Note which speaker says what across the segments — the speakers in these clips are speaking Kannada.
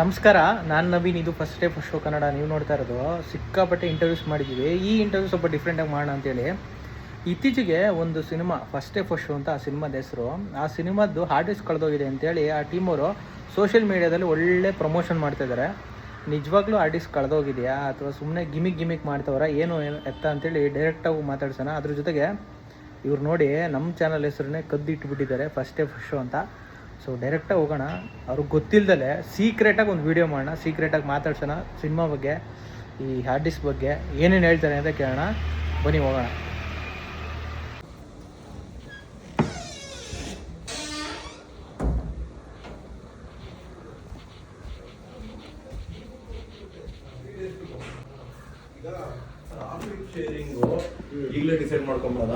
Speaker 1: ನಮಸ್ಕಾರ, ನಾನು ನವೀನ್, ಇದು first day first show Kannada. ನೀವು ನೋಡ್ತಾ ಇರೋದು, ಸಿಕ್ಕಾಪಟ್ಟೆ ಇಂಟರ್ವ್ಯೂಸ್ ಮಾಡಿದ್ದೀವಿ. ಈ ಇಂಟರ್ವ್ಯೂ ಸ್ವಲ್ಪ ಡಿಫ್ರೆಂಟಾಗಿ ಮಾಡೋಣ ಅಂತೇಳಿ ಇತ್ತೀಚೆಗೆ ಒಂದು cinema first day first show ಅಂತ ಆ ಸಿನಿಮಾದ ಹೆಸರು. ಆ ಸಿನಿಮಾದ್ದು ಆರ್ಟಿಸ್ಟ್ ಕಳೆದೋಗಿದೆ ಅಂತೇಳಿ ಆ ಟೀಮವರು ಸೋಷಿಯಲ್ ಮೀಡಿಯಾದಲ್ಲಿ ಒಳ್ಳೆ ಪ್ರಮೋಷನ್ ಮಾಡ್ತಿದ್ದಾರೆ ನಿಜವಾಗ್ಲೂ ಆರ್ಟಿಸ್ಟ್ ಕಳೆದೋಗಿದೆಯಾ? ಅಥವಾ ಸುಮ್ಮನೆ ಗಿಮಿಕ್ ಗಿಮಿಕ್ ಮಾಡ್ತವ್ರ? ಏನು ಏನು ಎತ್ತ ಅಂತೇಳಿ ಡೈರೆಕ್ಟಾಗಿ ಮಾತಾಡ್ಸೋಣ. ಅದ್ರ ಜೊತೆಗೆ ಇವ್ರು ನೋಡಿ ನಮ್ಮ ಚಾನಲ್ ಹೆಸರನ್ನೇ ಕದ್ದಿಟ್ಬಿಟ್ಟಿದ್ದಾರೆ ಫಸ್ಟ್ ಡೇ ಫಸ್ಟ್ ಶೋ ಅಂತ. ಸೊ ಡೈರೆಕ್ಟಾಗಿ ಹೋಗೋಣ. ಅವ್ರಿಗೆ ಗೊತ್ತಿಲ್ಲದೆ ಸೀಕ್ರೆಟಾಗಿ ಒಂದು ವೀಡಿಯೋ ಮಾಡೋಣ. ಸೀಕ್ರೆಟಾಗಿ ಮಾತಾಡ್ಸೋಣ. ಸಿನಿಮಾ ಬಗ್ಗೆ ಈ ಹಾರ್ಡ್ ಡಿಸ್ಕ್ ಬಗ್ಗೆ ಏನೇನು ಹೇಳ್ತಾರೆ ಅಂತ ಕೇಳೋಣ. ಬನ್ನಿ ಹೋಗೋಣ.
Speaker 2: ಈಗಲೇ ಡಿಸೈಡ್ ಮಾಡ್ಕೊಂಬಿಡೋದ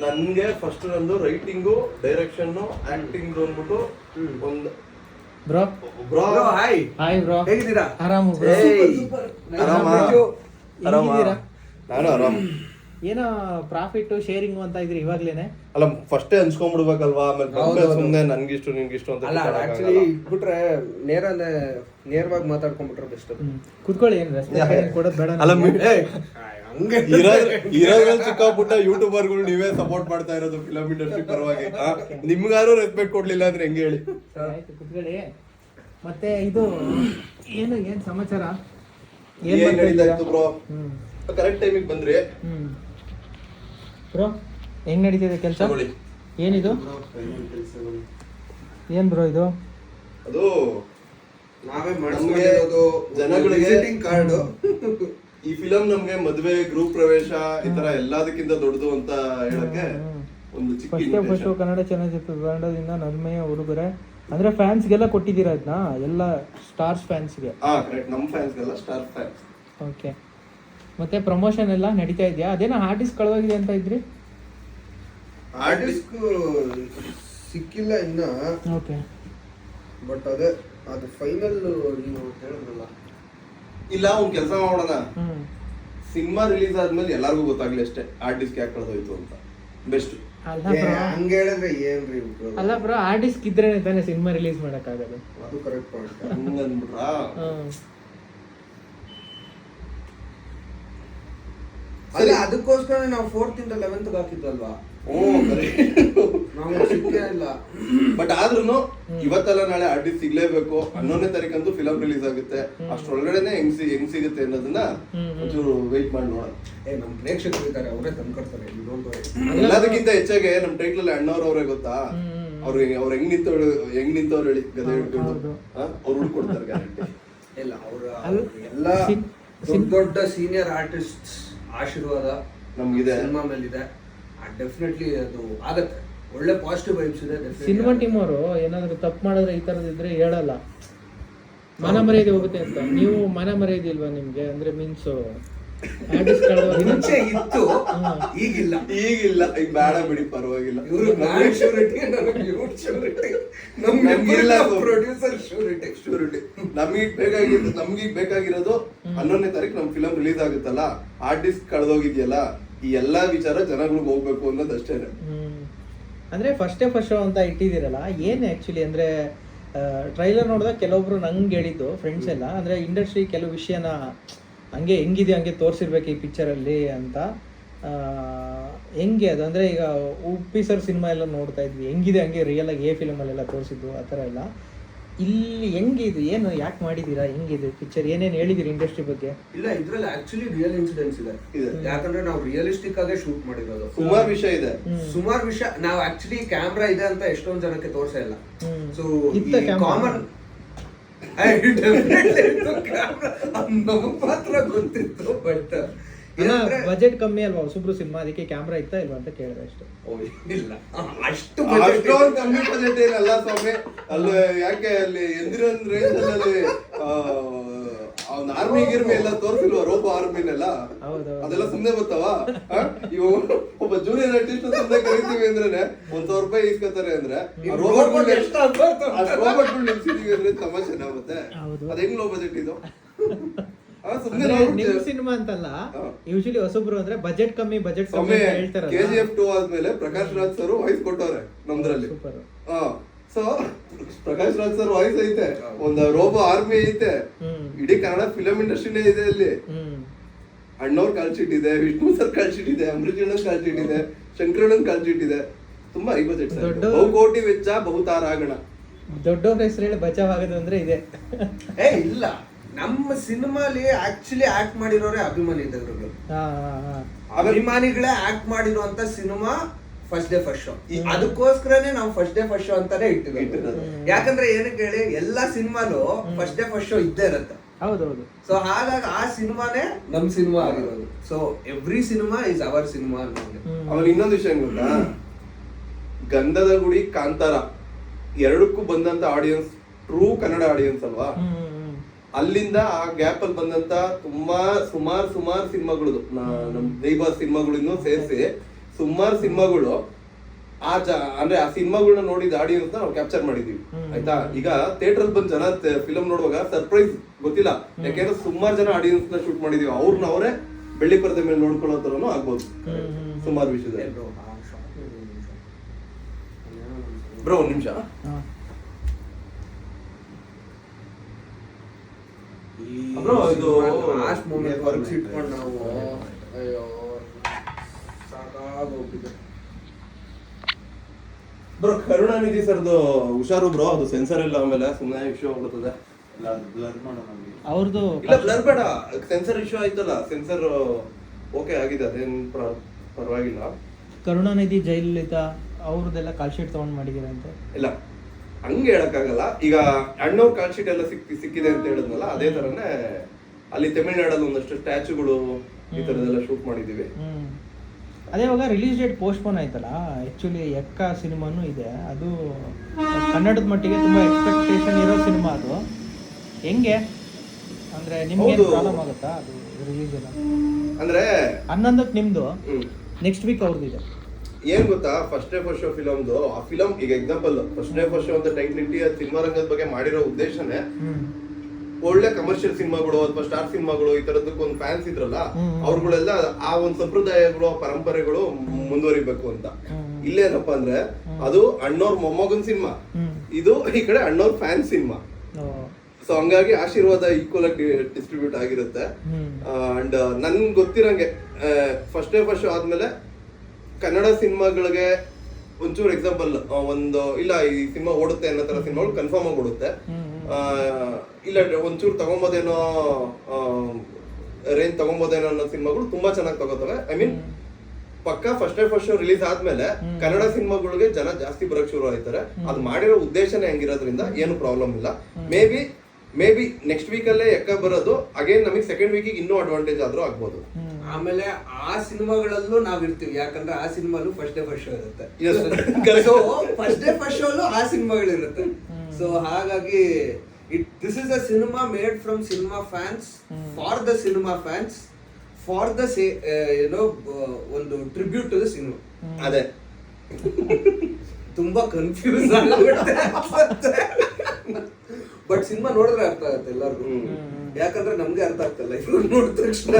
Speaker 2: ನನ್ಗೆ ಫಸ್ಟ್ ನಂದು ರೈಟಿಂಗು ಡೈರೆಕ್ಷನ್ ಆಕ್ಟಿಂಗ್ ಅಂದ್ಬಿಟ್ಟು ಒಂದು
Speaker 1: bro.
Speaker 2: Bro.
Speaker 3: Hi
Speaker 1: hi bro.
Speaker 3: ಹೇಗಿದ್ದೀರಾ?
Speaker 1: ಆರಾಮ ಬ್ರೋ.
Speaker 2: ಆರಾಮ. ಆರಾಮ? ನಾನು ಆರಾಮ.
Speaker 1: ಏನೋ ಪ್ರಾಫಿಟ್ ಶೇರಿಂಗ್ ಅಂತ ಇದ್ರಿ ಇವಾಗ್ಲೇನೆ.
Speaker 2: ಅಲ್ಲ ಫಸ್ಟೇ ಅನ್ಸ್ಕೊಂಡ್ಬಿಡ್ಬೇಕಲ್ವಾ? ಆಮೇಲೆ ಸುಮ್ಮನೆ ನನ್ಗಿಷ್ಟು ನಿನ್ಗಿಷ್ಟು ಅಂತ
Speaker 3: ಅಲ್ಲ. ಆಕ್ಚುಲಿ ಇಟ್ಬಿಟ್ರೆ ನೇರ ನೇರವಾಗಿ ಮಾತಾಡ್ಕೊಂಡ್ಬಿಟ್ರೆ ಬೆಸ್ಟ್.
Speaker 1: ಕುತ್ಕೊಳ್ಳಿ ಏನು ಕೊಡೋದು ಬೇಡ
Speaker 2: ಅಲ್ಲ ಇರೋದ್ರಲ್ಲಿ ಸಿಕ್ಕಾಪುಟ್ಟ ಯೂಟ್ಯೂಬರ್ಗಳು ನೀವೇ ಸಪೋರ್ಟ್ ಮಾಡ್ತಾ ಇರೋದು ಫಿಲಂ ಇಂಡಸ್ಟ್ರಿ ಪರವಾಗಿ ನಿಮ್ಗಾರು ರೆಸ್ಪೆಕ್ಟ್ ಕೊಡ್ಲಿಲ್ಲ ಅಂದ್ರೆ ಹೆಂಗೆ ಹೇಳಿ?
Speaker 1: ಆಯ್ತು ಕುತ್ಕೊಳ್ಳಿ. ಮತ್ತೆ ಇದು ಏನು ಏನ್ ಸಮಾಚಾರ? ಏನ್
Speaker 2: ನಡೀತಾ ಇತ್ತು ಬ್ರೋ ಕರೆಕ್ಟ್ ಟೈಮಿಗೆ ಬಂದ್ರಿ
Speaker 1: ಬ್ರೋ ಹೆಂಗ್ ನಡೀತಿದೆ ಕೆಲಸ. ಏನಿದು? ಏನ್ ಬ್ರೋ ಇದು?
Speaker 2: ಅದು
Speaker 3: ನಾವೇ ಮಾಡಿಸ್ಕೊಂಡಿರೋದು
Speaker 2: ಜನಗಳಿಗೆ
Speaker 3: ಕಾರ್ಡ್
Speaker 2: ಈ ಫಿಲಂ ನಮ್ಗೆ ಮದ್ವೆ ಗೃಹ ಪ್ರವೇಶ ಈ ತರ ಎಲ್ಲದಕ್ಕಿಂತ ದೊಡ್ಡದು ಅಂತ ಹೇಳಕ್ಕೆ ಒಂದು ಚಿಕ್ಕ
Speaker 1: ಫಸ್ಟ್ ಫಸ್ಟ್. ಕನ್ನಡ ಚಲನಚಿತ್ರ ತಂಡದಿಂದ ನನ್ಮೆಯ ಉಡುಗೊರೆ ಅಂದ್ರೆ ಫ್ಯಾನ್ಸ್ಗೆಲ್ಲ ಕೊಟ್ಟಿದ್ದೀರಾ ಅದನ್ನ ಎಲ್ಲ ಸ್ಟಾರ್ಸ್ ಫ್ಯಾನ್ಸ್ಗೆ
Speaker 2: ಹಾ ಕರೆಕ್ಟ್ ನಮ್ ಫ್ಯಾನ್ಸ್ ಎಲ್ಲ ಸ್ಟಾರ್ ಫ್ಯಾನ್ಸ್
Speaker 1: ಓಕೆ ಮತ್ತೆ ಪ್ರಮೋಷನ್ ಎಲ್ಲ ನಡೀತಾ ಇದೆಯಾ? ಅದೇನೋ ಆರ್ಟಿಸ್ಟ್ ಕಳವಾಗಿದೆ ಅಂತ ಇದ್ರಿ?
Speaker 3: ಆರ್ಟಿಸ್ಟ್ ಸಿಕ್ಕಿಲ್ಲ ಇನ್ನ.
Speaker 1: ಓಕೆ
Speaker 3: ಬಟ್ ಅದೇ ಅದು ಫೈನಲ್ ನೀವು ಹೇಳಿದ್ರಲ್ಲ
Speaker 2: ಇಲ್ಲ ಒಂದ್ ಕೆಲಸ ಮಾಡೋಣ.
Speaker 1: ಹ್ಮ್.
Speaker 2: ಸಿನಿಮಾ ರಿಲೀಸ್ ಆದ್ಮೇಲೆ ಎಲ್ಲಾರ್ಗು ಗೊತ್ತಾಗ್ಲಿ ಅಷ್ಟೇ ಆರ್ಟಿಸ್ಟ್ ಯಾಕೆ ಕಳೆದೋಯ್ತು ಅಂತ. ಬೆಸ್ಟ್
Speaker 1: ಅಲ್ಲ ಬ್ರೋ.
Speaker 3: ಹಂಗ್ ಹೇಳಿದ್ರೆ ಏನ್ರಿ ಇವ್ರು?
Speaker 1: ಅಲ್ಲ ಬ್ರೋ ಆರ್ಟಿಸ್ಟ್ ಇದ್ರೆ ತಾನೇ ಸಿನಿಮಾ ರಿಲೀಸ್ ಮಾಡಕ್ಕಾಗದು.
Speaker 3: ಅದು ಕರೆಕ್ಟ್ ಪಾಯಿಂಟ್
Speaker 2: ಹಂಗ ಅಂದ್ಬಿಟ್ರಾ?
Speaker 1: ಹ್ಮ್.
Speaker 3: ಅಲ್ಲ ಅದಕ್ಕೋಸ್ಕರ ನಾವು ಫೋರ್ತ್ ಇಂದ ಲೆವೆಂತ್ ಹಾಕಿದ್ವಲ್ವಾ
Speaker 2: ಓ ಕರೆಕ್ಟ್
Speaker 3: ನಾವು ಸಿಕ್ಕೇ ಇಲ್ಲ.
Speaker 2: ಬಟ್ ಆದ್ರೂ ಇವತ್ತಲ್ಲ ನಾಳೆ ಆರ್ಟಿಸ್ಟ್ ಸಿಗ್ಲೇಬೇಕು ಹನ್ನೊಂದನೇ ತಾರೀಕಂತೂ ಫಿಲಂ ರಿಲೀಸ್ ಆಗುತ್ತೆ. ಅಷ್ಟೊಳಗಡೆನೆ ಹೆಂಗ್ ಸಿ ಹೆಂಗ್ ಸಿಗುತ್ತೆ ಅನ್ನೋದನ್ನ. ಒಂಚೂರು ವೆಯ್ಟ್ ಮಾಡಿ ನೋಡೋಣ.
Speaker 3: ಏ ನಮ್ ಪ್ರೇಕ್ಷಕರು ಇದ್ದಾರೆ ಅವರೇ ತಂದ್ಕೊಡ್ತಾರೆ you don't worry.
Speaker 2: ಎಲ್ಲದಕ್ಕಿಂತ ಹೆಚ್ಚಾಗಿ ನಮ್ ಟೈಟ್ಲ್ ಅಲ್ಲಿ ಅಣ್ಣವ್ರ ಅವ್ರೆ ಗೊತ್ತಾ. ಅವ್ರು ಅವ್ರು ಹೆಂಗ್ ನಿಂತವ್ರು ಹೆಂಗ್ ನಿಂತವ್ರು ಹೇಳಿ ಗದೆ ಹಿಡ್ಕೊಂಡು. ಅವ್ರು ಹುಡ್ಕೊಡ್ತಾರೆ ಗ್ಯಾರಂಟಿ
Speaker 3: ಇಲ್ಲ ಅವ್ರ ಎಲ್ಲ
Speaker 1: ಸಿನ್-
Speaker 3: ದೊಡ್ಡ
Speaker 1: ಸಿನ್-
Speaker 3: ದೊಡ್ಡ ಸೀನಿಯರ್ ಆರ್ಟಿಸ್ಟ್ ಆಶೀರ್ವಾದ
Speaker 2: ನಮ್ಗಿದೆ.
Speaker 3: ಸಿನಿಮಾ ಮೇಲಿದೆ. ಡೆಫಿನೆಟ್ಲಿ ಅದು ಆಗತ್ತೆ. ಒಳ್ಳೆ ಪಾಸಿಟಿವ್ ವೈಬ್ಸ್ ಇದೆ
Speaker 1: ಸಿನಿಮಾ. ಟೀಮ್ ಅವರು ಏನಾದ್ರು ತಪ್ಪು ಮಾಡಿದ್ರೆ ಈ ಥರದ್ದು ಇದ್ರೆ ಹೇಳಲ್ಲ. ಮನ ಮರ್ಯಾದೆ ಹೋಗುತ್ತೆ ಅಂತ. ನೀವು ಮನ ಮರ್ಯಾದೆ ಇಲ್ವಾ ನಿಮ್ಗೆ? ಅಂದ್ರೆ ಮೀನ್ಸ್ ಆರ್ಟಿಸ್ಟ್
Speaker 3: ಮುಂಚೆ ಇತ್ತು. ಈಗಿಲ್ಲ.
Speaker 2: ಈಗಿಲ್ಲ. ಈಗ ಬೇಡ ಬಿಡಿ ಪರವಾಗಿಲ್ಲ.
Speaker 3: ಇವರು ಶ್ಯೂರಿಟಿ ಇವ್ರ ಶ್ಯೂರಿಟಿ
Speaker 2: ನಮ್ಗಿಲ್ಲ
Speaker 3: ನಮ್ಗೆ. ಪ್ರೊಡ್ಯೂಸರ್ ಶ್ಯೂರಿಟಿ
Speaker 2: ಶ್ಯೂರಿಟಿ ನಮಗೆ ಬೇಕಾಗಿರೋದು ನಮಗೆ ಬೇಕಾಗಿರೋದು ಹನ್ನೊಂದನೇ ತಾರೀಕು ನಮ್ ಫಿಲಮ್ ರಿಲೀಸ್ ಆಗುತ್ತಲ್ಲ? ಆರ್ಟಿಸ್ಟ್ ಕಳೆದೋಗಿದೆಯಲ್ಲ? ಈ ಎಲ್ಲಾ ವಿಚಾರ ಜನಗಳಿಗೆ ಹೋಗ್ಬೇಕು
Speaker 1: ಅನ್ನೋದಷ್ಟೇ ಅಂದ್ರೆ ಫಸ್ಟ್ ಫಸ್ಟ್ ಶೋ ಅಂತ ಇಟ್ಟಿದ್ದೀರಲ್ಲ, ಏನ್ ಆಕ್ಚುಲಿ ಅಂದ್ರೆ ಟ್ರೈಲರ್ ನೋಡಿದಾಗ ಕೆಲವೊಬ್ರು ನಂಗೆ ಹೇಳಿದ್ದು ಫ್ರೆಂಡ್ಸ್ ಎಲ್ಲ, ಅಂದ್ರೆ ಇಂಡಸ್ಟ್ರಿ ಕೆಲವು ವಿಷಯನ ಹಂಗೆ ಹೆಂಗಿದೆ, ಹಂಗೆ ತೋರಿಸಿರ್ಬೇಕು ಈ ಪಿಕ್ಚರಲ್ಲಿ ಅಂತ. ಹೆಂಗೆ ಅದು? ಅಂದ್ರೆ ಈಗ ಉಪ್ಪಿ ಸರ್ ಸಿನಿಮಾ ಎಲ್ಲ ನೋಡ್ತಾ ಇದ್ವಿ, ಹೆಂಗಿದೆ, ಹಂಗೆ ರಿಯಲ್ ಆಗಿ ಎ ಫಿಲಮಲ್ಲೆಲ್ಲ ತೋರಿಸಿದ್ದು, ಆ ಥರ ಎಲ್ಲ. ಇಲ್ಲಿ ಹೆಂಗೆ ಇದು? ಏನು ಯಾಕೆ ಮಾಡಿದ್ದೀರಾ ಹೆಂಗಿದೆ ಪಿಕ್ಚರ್ ಏನೇನು ಹೇಳಿದಿರಿ ಇಂಡಸ್ಟ್ರಿ ಬಗ್ಗೆ?
Speaker 3: ಇಲ್ಲ ಇದ್ರಲ್ಲಿ ಆಕ್ಚುಲಿ ರಿಯಲ್ ಇನ್ಸಿಡೆನ್ಸ್ ಇದೆ.
Speaker 2: ಇದೆ.
Speaker 3: ಯಾಕಂದ್ರೆ ನಾವು ರಿಯಲಿಸ್ಟಿಕ್ ಆಗಿ ಶೂಟ್ ಮಾಡಿರೋದು.
Speaker 2: ಸುಮಾರು ವಿಷಯ ಇದೆ.
Speaker 3: ಸುಮಾರು ವಿಷಯ ನಾವು ಆಕ್ಚುಲಿ ಕ್ಯಾಮ್ರಾ ಇದೆ ಅಂತ ಎಷ್ಟೊಂದ್ ಜನಕ್ಕೆ ತೋರ್ಸ ಇಲ್ಲ. ಸೊ? ಕಾಮನ್ ಪಾತ್ರ ಮಾತ್ರ ಗೊತ್ತಿತ್ತು ಬಟ್
Speaker 1: ಬಜೆಟ್ ಕಮ್ಮಿ ಅಲ್ವಾ? ಸುಬ್ರು ಸಿನಿಮಾ ಅದಕ್ಕೆ ಕ್ಯಾಮ್ರಾ ಇತ್ತಾ ಇಲ್ವಾ ಅಂತ ಕೇಳಿದೆ ಅಷ್ಟೇ.
Speaker 3: ಇಲ್ಲ. ಅಷ್ಟು
Speaker 2: ಅಷ್ಟೊಂದು ಕಮ್ಮಿ ಬಜೆಟ್ ಏನಲ್ಲ ಸ್ವಾಮಿ. ಅಲ್ಲಿ ಯಾಕೆ ಅಲ್ಲಿ ಎಂದಿರನ್ ರೇಂಜ್ ಅಲ್ಲಿ ಅವ್ನ ಆರ್ಮಿ ಗಿರ್ಮಿ ಎಲ್ಲ ತೋರ್ಸಿಲ್ವ? ರೋಬೋ ಆರ್ಮಿನೆಲ್ಲ
Speaker 1: ಹೌದು.
Speaker 2: ಅದೆಲ್ಲ ಸುಮ್ಮನೆ ಬರ್ತಾವ ಇವು ಒಬ್ಬ ಜೂನಿಯರ್ ಆರ್ಟಿಸ್ಟ್ ಸುಮ್ಮನೆ ಕರಿತೀವಿ ಅಂದ್ರೆ ಒಂದ್ ಸಾವಿರ ರೂಪಾಯಿ ಇಸ್ಕೊತಾರೆ ಅಂದ್ರೆ ರೋಬೋಟ್ ರೋಬೋಟ್ ನಿಲ್ಸಿದೀವಿ ಅಂದ್ರೆ ತಮಾಷೆನ ಮತ್ತೆ. ಅದ್ ಹೆಂಗ್ ಲೋ ಬಜೆಟ್ ಇದು?
Speaker 1: ನಿಮ್ ಸಿನಿಮಾ ಅಂತಲ್ಲ. ಯೂಶಲಿ ಹೊಸಬ್ರು ಅಂದ್ರೆ ಬಜೆಟ್ ಕಮ್ಮಿ ಬಜೆಟ್ ಕಮ್ಮಿ
Speaker 2: ಜಿ ಎಫ್ ಟೂ ಆದ್ಮೇಲೆ ಪ್ರಕಾಶ್ ರಾಜ್ ಸರ್ ವಾಯ್ಸ್ ಕೊಟ್ಟವ್ರೆ ನಮ್ದ್ರಲ್ಲಿ. So Prakash Raj sir voice ಐತೆ. ಒಂದು ರೋಬೋ ಆರ್ಮಿ ಐತೆ. ಇಡೀ ಕನ್ನಡ ಫಿಲಂ ಇಂಡಸ್ಟ್ರಿನೇ ಇದೆ ಅಲ್ಲಿ. ಅಣ್ಣವ್ರ ಕಾಲ್ ಶೀಟ್ ಇದೆ ವಿಷ್ಣು ಸರ್ ಕಾಲ್ ಶೀಟ್ ಇದೆ ಅಮೃತಣ್ಣನ್ ಕಾಲ್ ಶೀಟ್ ಇದೆ ಶಂಕರಣ್ಣನ್ ಕಾಲ್ ಶೀಟ್ ಇದೆ. ತುಂಬಾ ಹೈ ಬಜೆಟ್ ಬಹುಕೋಟಿ ವೆಚ್ಚ ಬಹುತಾರಾಗಣ.
Speaker 1: ದೊಡ್ಡವ್ರ ಹೆಸರು ಹೇಳಿ ಬಚಾವ್ ಆಗೋದು ಅಂದ್ರೆ ಇದೆ.
Speaker 3: ಏ ಇಲ್ಲ. ನಮ್ಮ ಸಿನಿಮಾಲಿ ಆಕ್ಚುಲಿ ಆಕ್ಟ್ ಮಾಡಿರೋರೆ ಅಭಿಮಾನಿ ಇದ್ದವ್ರು
Speaker 1: ಹಾ ಹಾ ಹಾ.
Speaker 3: ಅಭಿಮಾನಿಗಳೇ ಆಕ್ಟ್ ಮಾಡಿರುವಂತ cinema first day first show ಅದಕ್ಕೋಸ್ಕರನೇ ನಾವು ಫಸ್ಟ್ ಡೇ ಫಸ್ಟ್ ಶೋ ಅಂತಾನೆ ಇಟ್ಟಿರೋದು. ಯಾಕಂದ್ರೆ ಏನಕ್ಕೆ ಹೇಳಿ ಎಲ್ಲಾ ಸಿನಿಮಾಲು ಫಸ್ಟ್ ಡೇ ಫಸ್ಟ್ ಶೋ ಇದ್ದೇ ಇರುತ್ತೆ.
Speaker 1: ಹೌದೌದು.
Speaker 3: ಸೊ ಹಾಗಾಗಿ ಆ ಸಿನಿಮಾನೇ ನಮ್ ಸಿನಿಮಾ ಆಗಿರೋದು. So every cinema is our cinema ಅನ್ನೋದು.
Speaker 2: ಆಮೇಲೆ ಇನ್ನೊಂದು ವಿಷಯ ಗೊತ್ತಾ? ಗಂಧದ ಗುಡಿ ಕಾಂತಾರ ಎರಡಕ್ಕೂ ಬಂದಂತ ಆಡಿಯನ್ಸ್ ಟ್ರೂ ಕನ್ನಡ ಆಡಿಯನ್ಸ್ ಅಲ್ವಾ. ಅಲ್ಲಿಂದ ಆ ಗ್ಯಾಪ್ ಅಲ್ಲಿ ಬಂದಂತ ತುಂಬಾ ಸುಮಾರು ಸುಮಾರು ಸಿನಿಮಾಗಳು ನಮ್ ದೈವ ಸಿನಿಮಾಗಳಿನ್ನೂ ಸೇರಿಸಿ ಸುಮಾರು ಸಿನಿಮಾಗಳು ಆ ಜ ಅಂದ್ರೆ ಆ ಸಿನಿಮಾಗಳನ್ನ ನೋಡಿದ ಆಡಿಯನ್ಸ್ ನಾವು ಕ್ಯಾಪ್ಚರ್ ಮಾಡಿದೀವಿ. ಆಯ್ತಾ? ಈಗ ಥಿಯೇಟರ್ ಬಂದ್ ಜನ ಫಿಲಂ ನೋಡುವಾಗ ಸರ್ಪ್ರೈಸ್ ಗೊತ್ತಿಲ್ಲ. ಯಾಕೆಂದ್ರೆ ಸುಮಾರು ಜನ ಆಡಿಯನ್ಸ್ನ ಶೂಟ್ ಮಾಡಿದೀವಿ. ಅವ್ರನ್ನ ಅವರೇ ಬೆಳ್ಳಿ ಪರದೆ ಮೇಲೆ ನೋಡ್ಕೊಳ್ಳೋ ತರನು ಆಗ್ಬೋದು. ಸುಮಾರು ವಿಷಯದಲ್ಲಿ. ಬ್ರೋ ನಿಮಿಷ. ಬ್ರೋ ಇದು-
Speaker 3: ಲಾಸ್ಟ್ ಮೂಮೆಂಟ್ ಇಟ್ಕೊಂಡು ನಾವು ಅಯ್ಯೋ ಸಾಕಾಗೋಗ್ಬಿಟ್ಟಿದೆ
Speaker 2: ಬ್ರೋ ಕರುಣಾನಿಧಿ ಸರ್ದು ಹುಷಾರು ಬ್ರೋ ಅದು ಸೆನ್ಸರ್ ಇಲ್ಲ ಆಮೇಲೆ ಸುಮ್ಮನೆ ಇಶ್ಯೂ ಆಗ್ಬಿಡ್ತದೆ.
Speaker 1: ಅವ್ರದ್ದು
Speaker 2: ಇಲ್ಲ ಬ್ಲರ್ ಬೇಡ. ಸೆನ್ಸರ್ ಇಶ್ಯೂ ಆಯ್ತಲ್ಲ ಸೆನ್ಸರ್ ಓಕೆ ಆಗಿದೆ ಅದೇನ್ ಪ್ರ- ಪರವಾಗಿಲ್ಲ.
Speaker 1: ಕರುಣಾನಿಧಿ ಜಯಲಲಿತಾ ಅವ್ರದ್ದೆಲ್ಲ ಕಾಲ್ ಶೀಟ್ ತಗೊಂಡ್ ಮಾಡಿದಿರಂತೆ
Speaker 2: ಇಲ್ಲ. ಹಂಗೆ ಹೇಳಕ್ಕಾಗಲ್ಲ. ಈಗ ಅಣ್ಣವ್ರ ಕಾಲ್ ಶೀಟ್ ಎಲ್ಲ ಸಿಕ್ಕಿ ಸಿಕ್ಕಿದೆ ಅಂತ ಹೇಳಿದ್ನಲ್ಲ ಅದೇ ತರನೇ ಅಲ್ಲಿ ತಮಿಳ್ನಾಡಲ್ಲಿ ಒಂದಷ್ಟು ಸ್ಟ್ಯಾಚುಗಳು ಈ ತರದೆಲ್ಲ ಶೂಟ್ ಮಾಡಿದೀವಿ
Speaker 1: ಹ್ಮ್. ಅದೇ ಇವಾಗ ರಿಲೀಸ್ ಡೇಟ್ ಪೋಸ್ಟ್ಪೋನ್ ಆಯ್ತಲ್ಲ ಆಕ್ಚುಲಿ ಎಕ್ಕ ಸಿನಿಮಾನು ಇದೆ. ಅದು ಕನ್ನಡದ ಮಟ್ಟಿಗೆ ತುಂಬಾ ಎಕ್ಸ್ಪೆಕ್ಟೇಷನ್ ಇರೋ ಸಿನಿಮಾ ಅದು. ಹೆಂಗೆ? ಅಂದ್ರೆ ನಿಮ್ಗೆ ಪ್ರಾಬ್ಲಮ್ ಆಗುತ್ತಾ ಅದು ರಿಲೀಸ್ ಎಲ್ಲ?
Speaker 2: ಅಂದ್ರೆ
Speaker 1: ಹನ್ನೊಂದಕ್ಕೆ ನಿಮ್ದು?
Speaker 2: ಹ್ಮ್.
Speaker 1: ನೆಕ್ಸ್ಟ್ ವೀಕ್ ಅವ್ರದ್ದಿದೆ
Speaker 2: ಏನ್ ಗೊತ್ತಾ? ಫಸ್ಟ್ ಡೇ ಫಸ್ಟ್ ಶೋ ಫಿಲಮ್ದು ಆ ಫಿಲಮ್ ಈಗ example first day first show ಅಂತ ಟೈಟ್ಲ್ ಇಟ್ಟು ಸಿನಿಮಾ ರಂಗದ ಬಗ್ಗೆ ಮಾಡಿರೋ ಉದ್ದೇಶನೇ ಒಳ್ಳೆ ಕಮರ್ಷಿಯಲ್ ಸಿನಿಮಾಗಳು ಅಥವಾ ಸ್ಟಾರ್ ಸಿನಿಮಾಗಳು ಈ ತರದಕ್ಕೆ ಒಂದು ಫ್ಯಾನ್ಸ್ ಇದ್ರಲ್ಲ. ಅವ್ರುಗಳೆಲ್ಲ ಆ ಒಂದು ಸಂಪ್ರದಾಯಗಳು ಆ ಪರಂಪರೆಗಳು ಮುಂದುವರಿಬೇಕು ಅಂತ. ಇಲ್ಲೇನಪ್ಪ ಅಂದ್ರೆ ಅದು ಅಣ್ಣವ್ರ ಮೊಮ್ಮಗನ್ ಸಿನಿಮಾ ಇದು ಈ ಕಡೆ ಅಣ್ಣವ್ರ ಫ್ಯಾನ್ ಸಿನಿಮಾ. ಸೊ ಹಂಗಾಗಿ ಆಶೀರ್ವಾದ ಈಕ್ವಲ್ ಆಗಿ ಡಿಸ್ಟ್ರಿಬ್ಯೂಟ್ ಆಗಿರುತ್ತೆ. ಅಂಡ್ ನನ್ಗೆ ಗೊತ್ತಿರಂಗೆ ಫಸ್ಟ್ ಡೇ ಫಸ್ಟ್ ಆದ್ಮೇಲೆ ಕನ್ನಡ ಸಿನಿಮಾಗಳಿಗೆ ಒಂಚೂರು ಎಕ್ಸಾಂಪಲ್ ಒಂದು, ಇಲ್ಲ, ಈ ಸಿನಿಮಾ ಓಡುತ್ತೆ ಅನ್ನೋ ತರ ಸಿನಿಮಾಗಳು ಕನ್ಫರ್ಮ್ ಆಗಿ ಓಡುತ್ತೆ. ಇಲ್ಲ, ಒಂಚೂರು ತಗೊಂಬೋದೇನೋ ರೇಂಜ್ ತಗೊಂಬೋದೇನೋ ಅನ್ನೋ ಸಿನಿಮಾಗಳು ತುಂಬಾ ಚೆನ್ನಾಗಿ ತಗೋತವೆ. ಐ ಮೀನ್ ಪಕ್ಕ first day first show release ಆದ್ಮೇಲೆ ಕನ್ನಡ ಸಿನಿಮಾಗಳಿಗೆ ಜನ ಜಾಸ್ತಿ ಬರಕ್ ಶುರು ಆಯ್ತಾರೆ. ಅದ್ ಮಾಡಿರೋ ಉದ್ದೇಶನೇ ಹೆಂಗಿರೋದ್ರಿಂದ ಏನು ಪ್ರಾಬ್ಲಮ್ ಇಲ್ಲ. Maybe maybe next ವೀಕಲ್ಲೇ ಎಕ್ಕ ಬರೋದು ಅಗೇನ್ ನಮಗೆ ಸೆಕೆಂಡ್ ವೀಕಿಗೆ ಇನ್ನೂ ಅಡ್ವಾಂಟೇಜ್ ಆದ್ರೂ ಆಗ್ಬೋದು.
Speaker 3: ಆಮೇಲೆ ಆ ಸಿನಿಮಾಗಳಲ್ಲೂ ನಾವ್ ಇರ್ತೀವಿ ಯಾಕಂದ್ರೆ ಆ ಸಿನಿಮಾಲು ಫಸ್ಟ್ ಡೇ ಫಸ್ಟ್ ಶೋ ಇರುತ್ತೆ. ಸೊ ಫಸ್ಟ್ ಡೇ ಫಸ್ಟ್ ಶೋಲು ಆ ಸಿನಿಮಾಗಳಿರುತ್ತೆ. ಸೊ ಹಾಗಾಗಿ it this is a cinema made from cinema fans for the cinema fans for the ಏನೋ ಒಂದು ಟ್ರಿಬ್ಯೂಟ್ ಟು ದ ಸಿನಿಮಾ
Speaker 2: ಅದೇ.
Speaker 3: ತುಂಬಾ ಕನ್ಫ್ಯೂಸ್ ಆಗುತ್ತೆ ಬಟ್ ಸಿನಿಮಾ ನೋಡಿದ್ರೆ ಅರ್ಥ ಆಗುತ್ತೆ ಎಲ್ಲರಿಗೂ. ಯಾಕಂದ್ರೆ ನಮ್ಗೆ ಅರ್ಥ ಆಗ್ತಲ್ಲ. ಇವ್ರು ನೋಡಿದ ತಕ್ಷಣ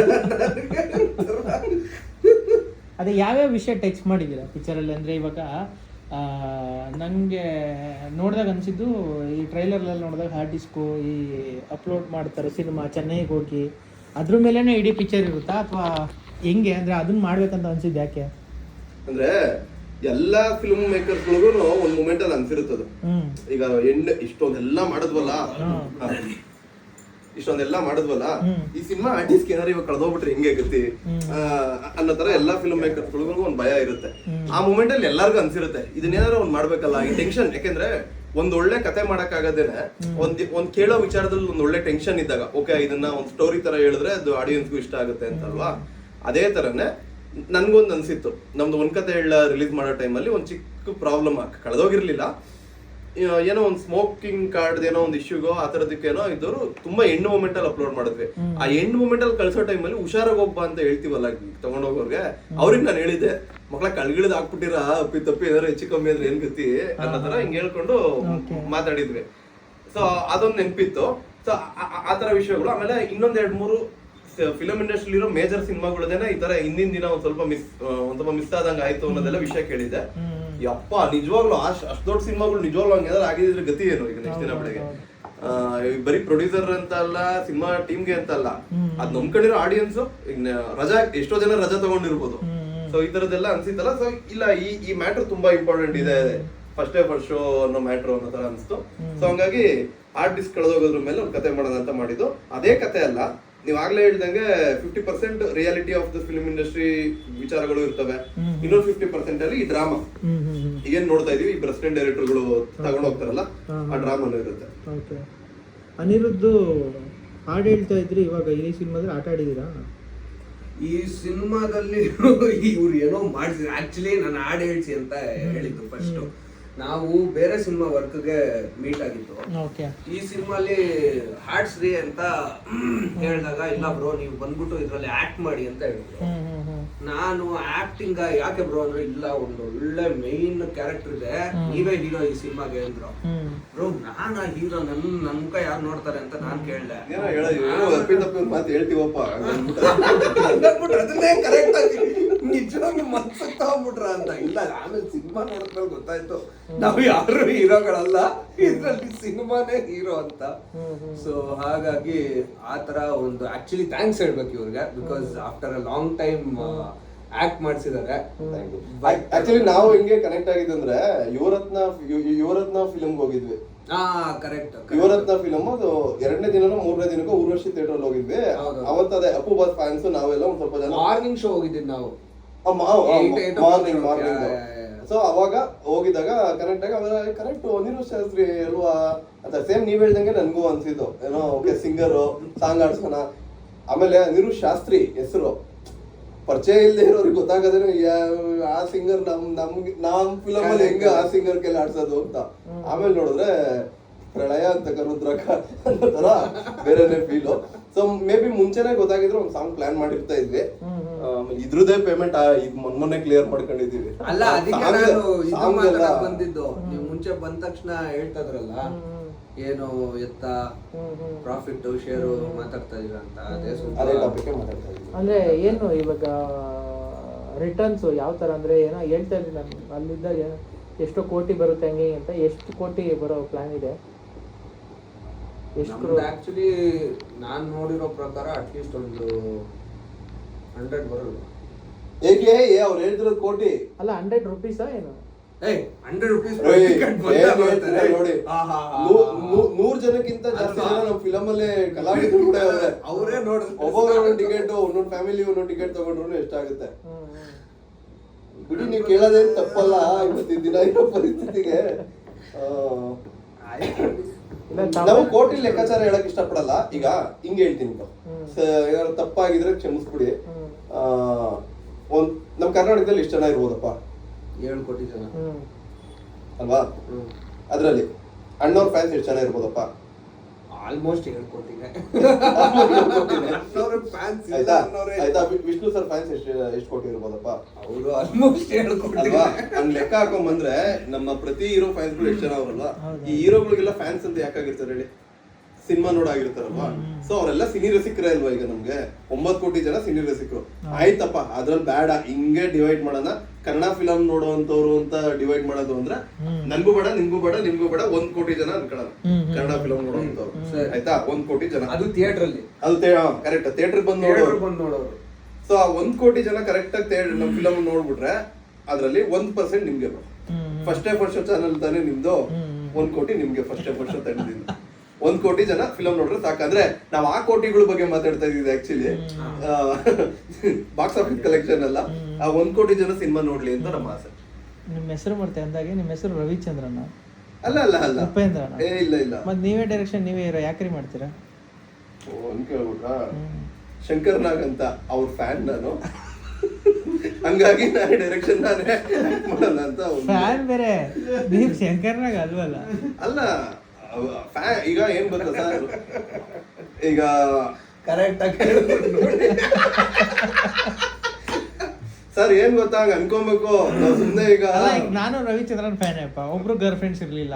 Speaker 1: ಅದೇ ಯಾವ್ಯಾವ ವಿಷಯ ಟಚ್ ಮಾಡಿದ್ದೀರಾ? ಪಿಕ್ಚರಲ್ಲಿ ಅಂದರೆ ಇವಾಗ ನನಗೆ ನಂಗೆ ನೋಡಿದಾಗ ಅನಿಸಿದ್ದು ಈ ಟ್ರೈಲರ್ಲೆಲ್ಲ ನೋಡಿದಾಗ ಹಾರ್ಡ್ ಡಿಸ್ಕು ಈ ಅಪ್ಲೋಡ್ ಮಾಡ್ತಾರೆ ಸಿನಿಮಾ ಚೆನ್ನೈಗೆ ಹೋಗಿ. ಅದ್ರ ಮೇಲೇನೆ ಇಡೀ ಪಿಕ್ಚರ್ ಇರುತ್ತಾ? ಅಥವಾ ಹೆಂಗೆ? ಅಂದರೆ ಅದನ್ನ ಮಾಡ್ಬೇಕಂತ ಅನ್ಸಿದ್ದು ಯಾಕೆ?
Speaker 2: ಅಂದ್ರೆ ಎಲ್ಲಾ ಫಿಲ್ಮ್ ಮೇಕರ್ಸ್ಗಳಿಗೂ ಒಂದ್ ಮೂಮೆಂಟ್ ಅಲ್ಲಿ ಅನ್ಸಿರುತ್ತದು.
Speaker 1: ಹ್ಞೂ
Speaker 2: ಈಗ ಎಂಡ್ ಇಷ್ಟೊಂದೆಲ್ಲ ಮಾಡಿದ್ವಲ್ಲ. ಇಷ್ಟೊಂದೆಲ್ಲ ಮಾಡಿದ್ವಲ್ಲ? ಈ ಸಿನಿಮಾ ಆರ್ಟಿಸ್ಟ್ ಏನಾರ ಇವಾಗ ಕಳೆದೋಗ್ಬಿಟ್ರೆ ಹೆಂಗೆ ಗತಿ. ಅನ್ನೋ ತರ ಎಲ್ಲಾ ಫಿಲ್ಮ್ ಮೇಕರ್ಸ್ಗಳಿಗೂ ಒಂದ್ ಭಯ ಇರುತ್ತೆ. ಆ ಮೂಮೆಂಟ್ ಅಲ್ಲಿ ಎಲ್ಲಾರ್ಗು ಅನ್ಸಿರುತ್ತೆ ಇದನ್ನೇನಾರ ಒಂದ್ ಮಾಡ್ಬೇಕಲ್ಲ? ಈ ಟೆನ್ಷನ್ ಯಾಕೆಂದ್ರೆ ಒಂದ್ ಒಳ್ಳೆ ಕತೆ ಮಾಡಕ್ ಆಗದೇನೆ ಒಂದ್ ಒಂದ್ ಕೇಳೋ ವಿಚಾರದಲ್ಲಿ ಒಂದ್ ಒಳ್ಳೆ ಟೆನ್ಷನ್ ಇದ್ದಾಗ ಓಕೆ ಇದನ್ನ ಒಂದ್ ಸ್ಟೋರಿ ತರ ಹೇಳಿದ್ರೆ ಅದು ಆಡಿಯನ್ಸ್ಗೂ ಇಷ್ಟ ಆಗುತ್ತೆ ಅಂತಲ್ವಾ? ಅದೇ ತರನೇ ನನ್ಗೊಂದ್ ಅನ್ಸಿತ್ತು. ನಮ್ದು ಒಂದ್ ಕತೆ ಹೇಳ ರಿಲೀಸ್ ಮಾಡೋ ಟೈಮಲ್ಲಿ ಒಂದ್ ಚಿಕ್ಕ ಪ್ರಾಬ್ಲಮ್ ಕಳೆದೋಗಿರ್ಲಿಲ್ಲ. ಏನೋ ಒಂದು ಸ್ಮೋಕಿಂಗ್ ಕಾರ್ಡ್ ಏನೋ ಒಂದು ಇಶ್ಯೂಗೋ ಆ ಥರದಕ್ಕೇನೋ ಇದ್ದವರು ತುಂಬಾ ಎಂಡ್ ಮೂಮೆಂಟ್ ಅಲ್ಲಿ ಅಪ್ಲೋಡ್ ಮಾಡಿದ್ವಿ. ಆ ಎಂಡ್ ಮೂಮೆಂಟ್ ಅಲ್ಲಿ ಕಳ್ಸೋ ಟೈಮಲ್ಲಿ ಹುಷಾರಾಗಿ ಒಬ್ಬ ಅಂತ ಹೇಳ್ತೀವಲ್ಲ ತಗೊಂಡೋಗೋರ್ಗೆ? ಅವ್ರಿಗೆ ನಾನು ಹೇಳಿದ್ದೆ ಮಕ್ಕಳ ಕಳ್ಗಿಳಿದ್ ಹಾಕ್ಬಿಟ್ಟಿರ? ಅಪ್ಪಿ ತಪ್ಪಿ ಏನಾರು ಹೆಚ್ಚು ಕಮ್ಮಿ ಅಂದ್ರೆ ಏನ್ ಗತಿ? ಅನ್ನೋ ತರ ಹಿಂಗ್ ಹೇಳ್ಕೊಂಡು ಮಾತಾಡಿದ್ವಿ. ಸೊ ಅದೊಂದು ನೆನಪಿತ್ತು. ಸೊ ಆ ತರ ವಿಷಯಗಳು. ಆಮೇಲೆ ಇನ್ನೊಂದ್ ಎರಡ್ ಮೂರು ಫಿಲಂ ಇಂಡಸ್ಟ್ರಿ ಇರೋ ಮೇಜರ್ ಸಿನಿಮಾಗಳದೇನೆ ಈ ತರ ಹಿಂದಿನ ದಿನ ಒಂದ್ ಸ್ವಲ್ಪ ಮಿಸ್ ಒಂದ್ ಸ್ವಲ್ಪ ಮಿಸ್ ಆದಂಗ ಆಯ್ತು ಅನ್ನೋದೆಲ್ಲ ವಿಷಯ
Speaker 1: ಕೇಳಿದೆ.
Speaker 2: ಯಪ್ಪ ನಿಜವಾಗ್ಲು ಅಷ್ಟ್ ಅಷ್ಟ್ ದೊಡ್ಡ ಸಿನಿಮಾಗಳು ನಿಜವಾಗ್ಲು ಹಂಗೆ ಆಗಿದ್ರೆ ಗತಿ ಏನು ಈಗ ನೆಕ್ಸ್ಟ್ ದಿನ ಬೆಳಿಗ್ಗೆ? ಬರೀ ಪ್ರೊಡ್ಯೂಸರ್ ಅಂತ ಅಲ್ಲ ಸಿನಿಮಾ ಟೀಮ್ಗೆ ಅಂತ ಅಲ್ಲ. ಅದ್ ನಂಬ್ಕೊಂಡಿರೋ ಆಡಿಯನ್ಸ್ ಈಗ ರಜಾ ಎಷ್ಟೋ ಜನ ರಜಾ ತಗೊಂಡಿರ್ಬೋದು. ಸೊ ಈ ತರದೆಲ್ಲ ಅನ್ಸಿತ್ತಲ್ಲ ಸೊ ಇಲ್ಲ ಈ ಈ ಮ್ಯಾಟರ್ ತುಂಬಾ ಇಂಪಾರ್ಟೆಂಟ್ ಇದೆ. ಫಸ್ಟ್ ಡೇ ಫಸ್ಟ್ ಶೋ ಅನ್ನೋ ಮ್ಯಾಟ್ರ್ ಅನ್ನೋ ತರ ಅನ್ಸ್ತು. ಸೊ ಹಂಗಾಗಿ ಆರ್ಟಿಸ್ಟ್ ಕಳೆದೋಗೋದ್ರ ಮೇಲೆ ಒಂದು ಕತೆ ಮಾಡೋಣ ಅಂತ ಮಾಡಿದ್ದು. ಅದೇ ಕತೆ ಅಲ್ಲ ನೀವ್ ಆಗ್ಲೇ ಹೇಳ್ದಂಗೆ fifty percent reality of the film industry ವಿಚಾರಗಳು ಇರ್ತವೆ. ಇನ್ನೊಂದು ಫಿಫ್ಟಿ ಪರ್ಸೆಂಟ್ ಅಲ್ಲಿ ಈ ಡ್ರಾಮಾ ಏನ್ ನೋಡ್ತಾ ಇದೀವಿ ಈ ಪ್ರೆಸಿಡೆಂಟ್ ಡೈರೆಕ್ಟರ್ಗಳು ತಗೊಂಡು ಹೋಗ್ತಾರಲ್ಲ ಆ. ಡ್ರಾಮಾನು ಇರುತ್ತೆ.
Speaker 1: ಅನಿರುದ್ಧ ಅನಿರುದ್ಧ್ ಹಾಡು ಹೇಳ್ತಾ ಇದ್ರಿ ಇವಾಗ ಈ ಸಿನಿಮಾದಲ್ಲಿ ಆಟ ಆಡಿದೀರಾ
Speaker 3: ಈ ಸಿನಿಮಾದಲ್ಲಿ ಇವ್ರು ಏನೋ ಮಾಡಿಸಿದ್ರು. ಆಕ್ಚುಲಿ ನಾನು ಹಾಡು ಹೇಳ್ಸಿ ಅಂತ ಹೇಳಿದ್ದು ಫಸ್ಟ್ ನಾವು ಬೇರೆ ಸಿನಿಮಾ ವರ್ಕ್ಗೆ ಮೀಟ್ ಆಗಿದ್ದು.
Speaker 1: ಓಕೆ
Speaker 3: ಈ ಸಿನಿಮಾಲಿ ಹಾಡ್ಸ್ರಿ ಅಂತ ಹೇಳಿದಾಗ ಇಲ್ಲ ಬ್ರೋ ನೀವು ಬಂದ್ಬಿಟ್ಟು ಇದ್ರಲ್ಲಿ ಆಕ್ಟ್ ಮಾಡಿ ಅಂತ ಹೇಳಿದ್ರು. ನಾನು ಆಕ್ಟಿಂಗ್ ಯಾಕೆ ಬ್ರೋ ಅಂದ್ರೆ ಇಲ್ಲ ಒಂದು ಒಳ್ಳೆ ಮೈನ್ ಕ್ಯಾರೆಕ್ಟರ್ ಇದೆ ನೀವೇ ಹೀರೋ ಈ ಸಿನಿಮಾಗೆ ಅಂದ್ರು.
Speaker 1: ಬ್ರೋ
Speaker 3: ಬ್ರೋ ಆ ಹೀರೋ ನನ್ ನನ್ ಮುಖ ಯಾರು ನೋಡ್ತಾರೆ ಅಂತ ನಾನ್ ಕೇಳ್ದೆ.
Speaker 2: ಏನೋ ಹೇಳೋದು ಅಪ್ಪಿ ತಪ್ಪಿ ಮಾತು ಹೇಳ್ತೀವಪ್ಪ. ಹಂಗಂದ್ಬಿಟ್ಟು.
Speaker 3: ಅಂದ್ಬಿಟ್ರು, ಅದನ್ನೇ ಕರೆಕ್ಟ್ ಆಗಿ. ನಿಜವಾಗ್ಲೂ ಮನ್ಸಕ್ ತಗೊಂಡ್ಬಿಟ್ರ ಅಂತ. ಇಲ್ಲ ಆಮೇಲೆ ಸಿನಿಮಾ ನೋಡಿದ್ಮೇಲೆ ಗೊತ್ತಾಯ್ತು. ನಾವು ಯಾರು ಹೀರೋಗಳಲ್ಲ. ಇದ್ರಲ್ಲಿ ಸಿನಿಮಾನೇ ಹೀರೋ ಅಂತ. ಸೊ ಹಾಗಾಗಿ ಆ ತರ ಒಂದು ಆಕ್ಚುಲಿ ಥ್ಯಾಂಕ್ಸ್ ಹೇಳ್ಬೇಕು ಇವ್ರಿಗೆ because after a long time act ಮಾಡಿಸಿದ್ದಾರೆ
Speaker 2: ಆಕ್ಚುಲಿ ನಾವು ಹೆಂಗೆ ಕನೆಕ್ಟ್ ಆಗಿದ್ದಂದ್ರೆ ಯುವರತ್ನ ಯುವರತ್ನ ಫಿಲ್ಮ್ ಹೋಗಿದ್ವಿ.
Speaker 3: ಆ ಕರೆಕ್ಟ್
Speaker 2: ಯುವರತ್ನ ಫಿಲಂ ಅದು ಎರಡನೇ ದಿನನೋ ಮೂರನೇ ದಿನಕ್ಕೂ ಊರ್ವಶಿ ಥಿಯೇಟರ್ ಹೋಗಿದ್ವಿ. ಅವತ್ತು ಅದೇ ಅಪ್ಪು ಬಾಸ್ ಫ್ಯಾನ್ಸ್ ನಾವೆಲ್ಲ ಒಂದ್ ಸ್ವಲ್ಪ ಜನ
Speaker 3: ಮಾರ್ನಿಂಗ್ ಶೋ ಹೋಗಿದ್ದೀವಿ ನಾವು.
Speaker 2: Morning morning. ಸೊ ಅವಾಗ ಹೋಗಿದಾಗ ಕರೆಕ್ಟ್ ಆಗಿ ಆಮೇಲೆ ಕರೆಕ್ಟ್ ಅನಿರುದ್ಧ ಶಾಸ್ತ್ರಿ ಅಲ್ವಾ ಅಂತ ಸೇಮ್ ನೀವ್ ಹೇಳ್ದಂಗೆ ನನ್ಗೂ ಅನ್ಸಿದ್ದು. ಏನೋ ಓಕೆ ಸಿಂಗರು ಸಾಂಗ್ ಆಡ್ಸೋಣ. ಆಮೇಲೆ ಅನಿರುದ್ಧ ಶಾಸ್ತ್ರಿ ಹೆಸರು. ಪರಿಚಯ ಇಲ್ಲದೆ ಇರೋರಿಗೆ ಗೊತ್ತಾಗದ್ರೆ ಯಾ- ಆ ಸಿಂಗರ್ ನಮ್ ನಮ್ಗೆ ನಮ್ ಫಿಲಮ್ ಅಲ್ಲಿ ಹೆಂಗ ಆ ಸಿಂಗರ್ ಕೈಲಿ ಆಡ್ಸೋದು? ಅಂತ. ಆಮೇಲೆ ನೋಡಿದ್ರೆ ಪ್ರಳಯ ಅಂತ ಕರುದ್ರಕ ಅನ್ನೋ ತರ ಬೇರೆನೆ ಫೀಲು ಸೊ ಮೇ ಬಿ ಮುಂಚೆನೆ ಗೊತ್ತಾಗಿದ್ರೆ ಒಂದು ಸಾಂಗ್ ಪ್ಲಾನ್ ಮಾಡಿರ್ತಾ ಇದ್ವಿ. ಆಮೇಲೆ ಇದ್ರದ್ದೇ ಪೇಮೆಂಟ್ ಈಗ ಮೊನ್ನೆ ಕ್ಲಿಯರ್ ಮಾಡ್ಕೊಂಡಿದೀವಿ
Speaker 3: ಅಲ್ಲ ಅದಕ್ಕೆ ನಾನು ಇದು ಮಾತಾಡಕ್ ಬಂದಿದ್ದು. ನೀವು ಮುಂಚೆ ಬಂದ ತಕ್ಷಣ ಹೇಳ್ತದ್ರಲ್ಲ ಏನು ಎತ್ತ ಪ್ರಾಫಿಟ್ ಶೇರು ಮಾತಾಡ್ತಾ ಇದೀರ ಅಂತ. ಅದೇ
Speaker 2: ಅದೇ
Speaker 3: ಸ್ವಲ್ಪ
Speaker 2: ಟಾಪಿಕ್ ಮಾತಾಡ್ತಾ ಇದ್ವಿ
Speaker 1: ಅಂದ್ರೆ ಏನು ಇವಾಗ ರಿಟರ್ನ್ಸ್ ಯಾವ ತರ ಅಂದ್ರೆ ಏನೋ ಹೇಳ್ತಾ ಇದ್ದೀನಿ ನಾನು. ಅಲ್ಲಿದ್ದಾಗ ಎಷ್ಟು ಎಷ್ಟೋ ಕೋಟಿ ಬರುತ್ತೆ ಹಂಗೆ ಹಿಂಗೆ ಅಂತ ಎಷ್ಟು ಕೋಟಿ ಬರೋ ಪ್ಲಾನ್ ಇದೆ? ಎಷ್ಟು
Speaker 3: ಆಕ್ಚುಲಿ ನಾನು ನೋಡಿರೋ ಪ್ರಕಾರ ಅಟ್ಲೀಸ್ಟ್ ಒಂದು ಹಂಡ್ರೆಡ್ ಬರಲ್ಲ.
Speaker 2: ಏಕೆ? ಅವ್ರು ಹೇಳ್ತಿರೋದು ಕೋಟಿ.
Speaker 1: ಅಲ್ಲ ಹಂಡ್ರೆಡ್ ರುಪೀಸಾ ಏನು?
Speaker 3: ಏಯ್ ಹಂಡ್ರೆಡ್ ರುಪೀಸ್
Speaker 2: ಏಯ್, ಏನ್ ನೋಡಿ. ನೂರ್ ಜನಕ್ಕಿಂತ ಜಾಸ್ತಿ? ಜನ ನಮ್ಮ ಫಿಲಮ್ ಅಲ್ಲೇ ಕಲಾವಿದರು ಕೂಡ ಅವ್ರೆ.
Speaker 3: ಅವರೇ ನೋಡಿ
Speaker 2: ಒಬ್ಬೊಬ್ಬರು ಒಂದೊಂದು ಟಿಕೆಟ್ ಒಂದೊಂದು ಫ್ಯಾಮಿಲಿ ಒಂದೊಂದು ಟಿಕೆಟ್ ತಗೊಂಡ್ರು ಎಷ್ಟಾಗುತ್ತೆ. ಬಿಡಿ ನೀವು ಕೇಳೋದೇನ್ ತಪ್ಪಲ್ಲ ಇವತ್ತಿನ ದಿನ ಇರೋ ಪರಿಸ್ಥಿತಿಗೆ. ಆ,
Speaker 1: ಇಲ್ಲ
Speaker 2: ನಾವು ಕೋಟಿ ಲೆಕ್ಕಾಚಾರ ಹೇಳಕ್ ಇಷ್ಟಪಡಲ್ಲ. ಈಗ ಹಿಂಗ್ ಹೇಳ್ತೀನಿ ತಪ್ಪಾಗಿದ್ರೆ ಕ್ಷಮಿಸ್ಬಿಡಿ. ಒಂದ್ ನಮ್ಮ ಕರ್ನಾಟಕದಲ್ಲಿ ಎಷ್ಟು ಜನ ಇರ್ಬೋದಪ್ಪ?
Speaker 3: ಏಳು ಕೋಟಿ ಜನ.
Speaker 2: ಅಲ್ವಾ?
Speaker 3: ಅದರಲ್ಲಿ
Speaker 2: ಅದ್ರಲ್ಲಿ ಅಣ್ಣವ್ರ ಫ್ಯಾನ್ಸ್ ಎಷ್ಟು ಜನ ಇರ್ಬೋದಪ್ಪ?
Speaker 3: ಆಲ್ಮೋಸ್ಟ್ ಏಳು ಕೋಟಿ ಫ್ಯಾನ್ಸ್
Speaker 2: ಆಯ್ತಾ? ಆಯ್ತಾ? ವಿ- ವಿಷ್ಣು ಸರ್ ಫ್ಯಾನ್ಸ್ ಎಷ್ಟು ಎಷ್ಟು ಕೋಟಿ ಇರ್ಬೋದಪ್ಪ?
Speaker 3: ಅವರು ಆಲ್ಮೋಸ್ಟ್ ಏಳು ಕೋಟಿ
Speaker 2: ಅಲ್ವಾ? ಲೆಕ್ಕ ಹಾಕೊಂಡ್ ಬಂದ್ರೆ ನಮ್ಮ ಪ್ರತಿ ಹೀರೋ ಫ್ಯಾನ್ಸ್ ಎಷ್ಟು ಜನ ಅವರಲ್ವಾ. ಈ ಹೀರೋಗಳಿಗೆಲ್ಲ ಫ್ಯಾನ್ಸ್ ಅಂತ ಯಾಕಾಗಿರ್ತಾರೆ ಹೇಳಿ? ಸಿನಿಮಾ ನೋಡಾಗಿರ್ತಾರಲ್ವಾ ಸೊ ಅವರೆಲ್ಲ ಸಿನಿ ರಸಿಕರೇ ಅಲ್ವಾ ಈಗ ನಮ್ಗೆ? ಒಂಬತ್ ಕೋಟಿ ಜನ ಸಿನಿ ರಸಿಕರು. ಆಯ್ತಪ್ಪ ಅದ್ರಲ್ಲಿ ಬೇಡ ಹಿಂಗೆ ಡಿವೈಡ್ ಮಾಡೋಣ. ಕನ್ನಡ ಫಿಲಂ ನೋಡುವಂತವ್ರು ಅಂತ ಡಿವೈಡ್ ಮಾಡೋದು ಅಂದ್ರೆ ನನ್ಗೂ ಬೇಡ ನಿಮ್ಗೂ ಬೇಡ ನಿಮ್ಗೂ ಬೇಡ ಒಂದ್ ಕೋಟಿ ಜನ ಅನ್ಕೊಳ್ಳೋಣ.
Speaker 1: ಹ್ಮ್.
Speaker 2: ಕನ್ನಡ ಫಿಲಂ ನೋಡುವಂತವ್ರು ಆಯ್ತಾ? ಒಂದ್ ಕೋಟಿ ಜನ.
Speaker 3: ಅದು ಥಿಯೇಟರ್ ಅಲ್ಲಿ
Speaker 2: ಅದು ಕರೆಕ್ಟ್ ಥಿಯೇಟರ್ ಬಂದು ನೋಡೋರು.
Speaker 3: ಬಂದು ನೋಡೋರು.
Speaker 2: ಸೊ ಆ ಒಂದ್ ಕೋಟಿ ಜನ ಕರೆಕ್ಟ್ ಆಗಿ ನಮ್ ಫಿಲಂ ನೋಡ್ಬಿಟ್ರೆ ಅದ್ರಲ್ಲಿ ಒಂದ್ ಪರ್ಸೆಂಟ್ ನಿಮ್ಗೆ
Speaker 1: ಬರುತ್ತೆ.
Speaker 2: ಫಸ್ಟ್ ಡೇ ಫಸ್ಟ್ ಚಾನಲ್ ತಾನೇ ನಿಮ್ದು. ಒಂದ್ ಕೋಟಿ ನಿಮ್ಗೆ ಫಸ್ಟ್ ಡೇ ಫಸ್ಟ್ ಒಂದ್ ಕೋಟಿ ಜನ ಫಿಲಮ್ ನೋಡ್ರೆ ಸಾಕಂದ್ರೆ ನಾವ್ ಆ ಕೋಟಿಗಳ ಬಗ್ಗೆ ಮಾತಾಡ್ತಾ ಇದೀವಿ ಆಕ್ಚುಲಿ ಬಾಕ್ಸ್ ಆಫೀಸ್ ಕಲೆಕ್ಷನ್ ಅಲ್ಲ. ಆ ಒಂದ್ ಕೋಟಿ ಜನ ಸಿನಿಮಾ ನೋಡ್ಲಿ ಅಂತ ನಮ್ಮ ಆಸೆ.
Speaker 1: ನಿಮ್ಮ ಹೆಸರು ಮಾಡ್ತೆ ಅಂದಾಗೆ ನಿಮ್ಮ ಹೆಸರು ರವಿಚಂದ್ರನ?
Speaker 2: ಅಲ್ಲ ಅಲ್ಲ ಅಲ್ಲ.
Speaker 1: ಉಪೇಂದ್ರನ?
Speaker 2: ಏ ಇಲ್ಲ ಇಲ್ಲ.
Speaker 1: ಮತ್ ನೀವೇ ಡೈರೆಕ್ಷನ್ ನೀವೇ ಇರೋ ಯಾಕ್ರಿ ಮಾಡ್ತೀರಾ?
Speaker 2: ಓ, ಅಂತ ಕೇಳ್ಬಿಟ್ರಾ. ಶಂಕರ್ ನಾಗ್ ಅಂತ ಅವ್ರ ಫ್ಯಾನ್ ನಾನು. ಹಂಗಾಗಿ ನಾನು ಡೈರೆಕ್ಷನ್ ನಾನೇ ಮಾಡಲ್ಲ ಅಂತ
Speaker 1: ಫ್ಯಾನ್ ಬೇರೆ. ನೀವ್ ಶಂಕರ್ನಾಗ ಅಲ್ವಲ್ಲ?
Speaker 2: ಅಲ್ಲ. ಫ್ಯಾನ್ ಈಗ ಏನ್ ಗೊತ್ತಾ ಸರ್? ಈಗ
Speaker 3: ಕರೆಕ್ಟ್ ಆಗಿ
Speaker 2: ಸರ್ ಏನ್ ಗೊತ್ತಾ? ಹಂಗ ಅನ್ಕೊಬೇಕು. ನಾವು ಸುಮ್ನೆ ಈಗ
Speaker 1: ಅಲ್ಲ ಈಗ ನಾನು ರವಿಚಂದ್ರನ್ ಫ್ಯಾನ್ ಅಪ್ಪ ಒಬ್ರು ಗರ್ಲ್ ಫ್ರೆಂಡ್ಸ್ ಇರ್ಲಿಲ್ಲ.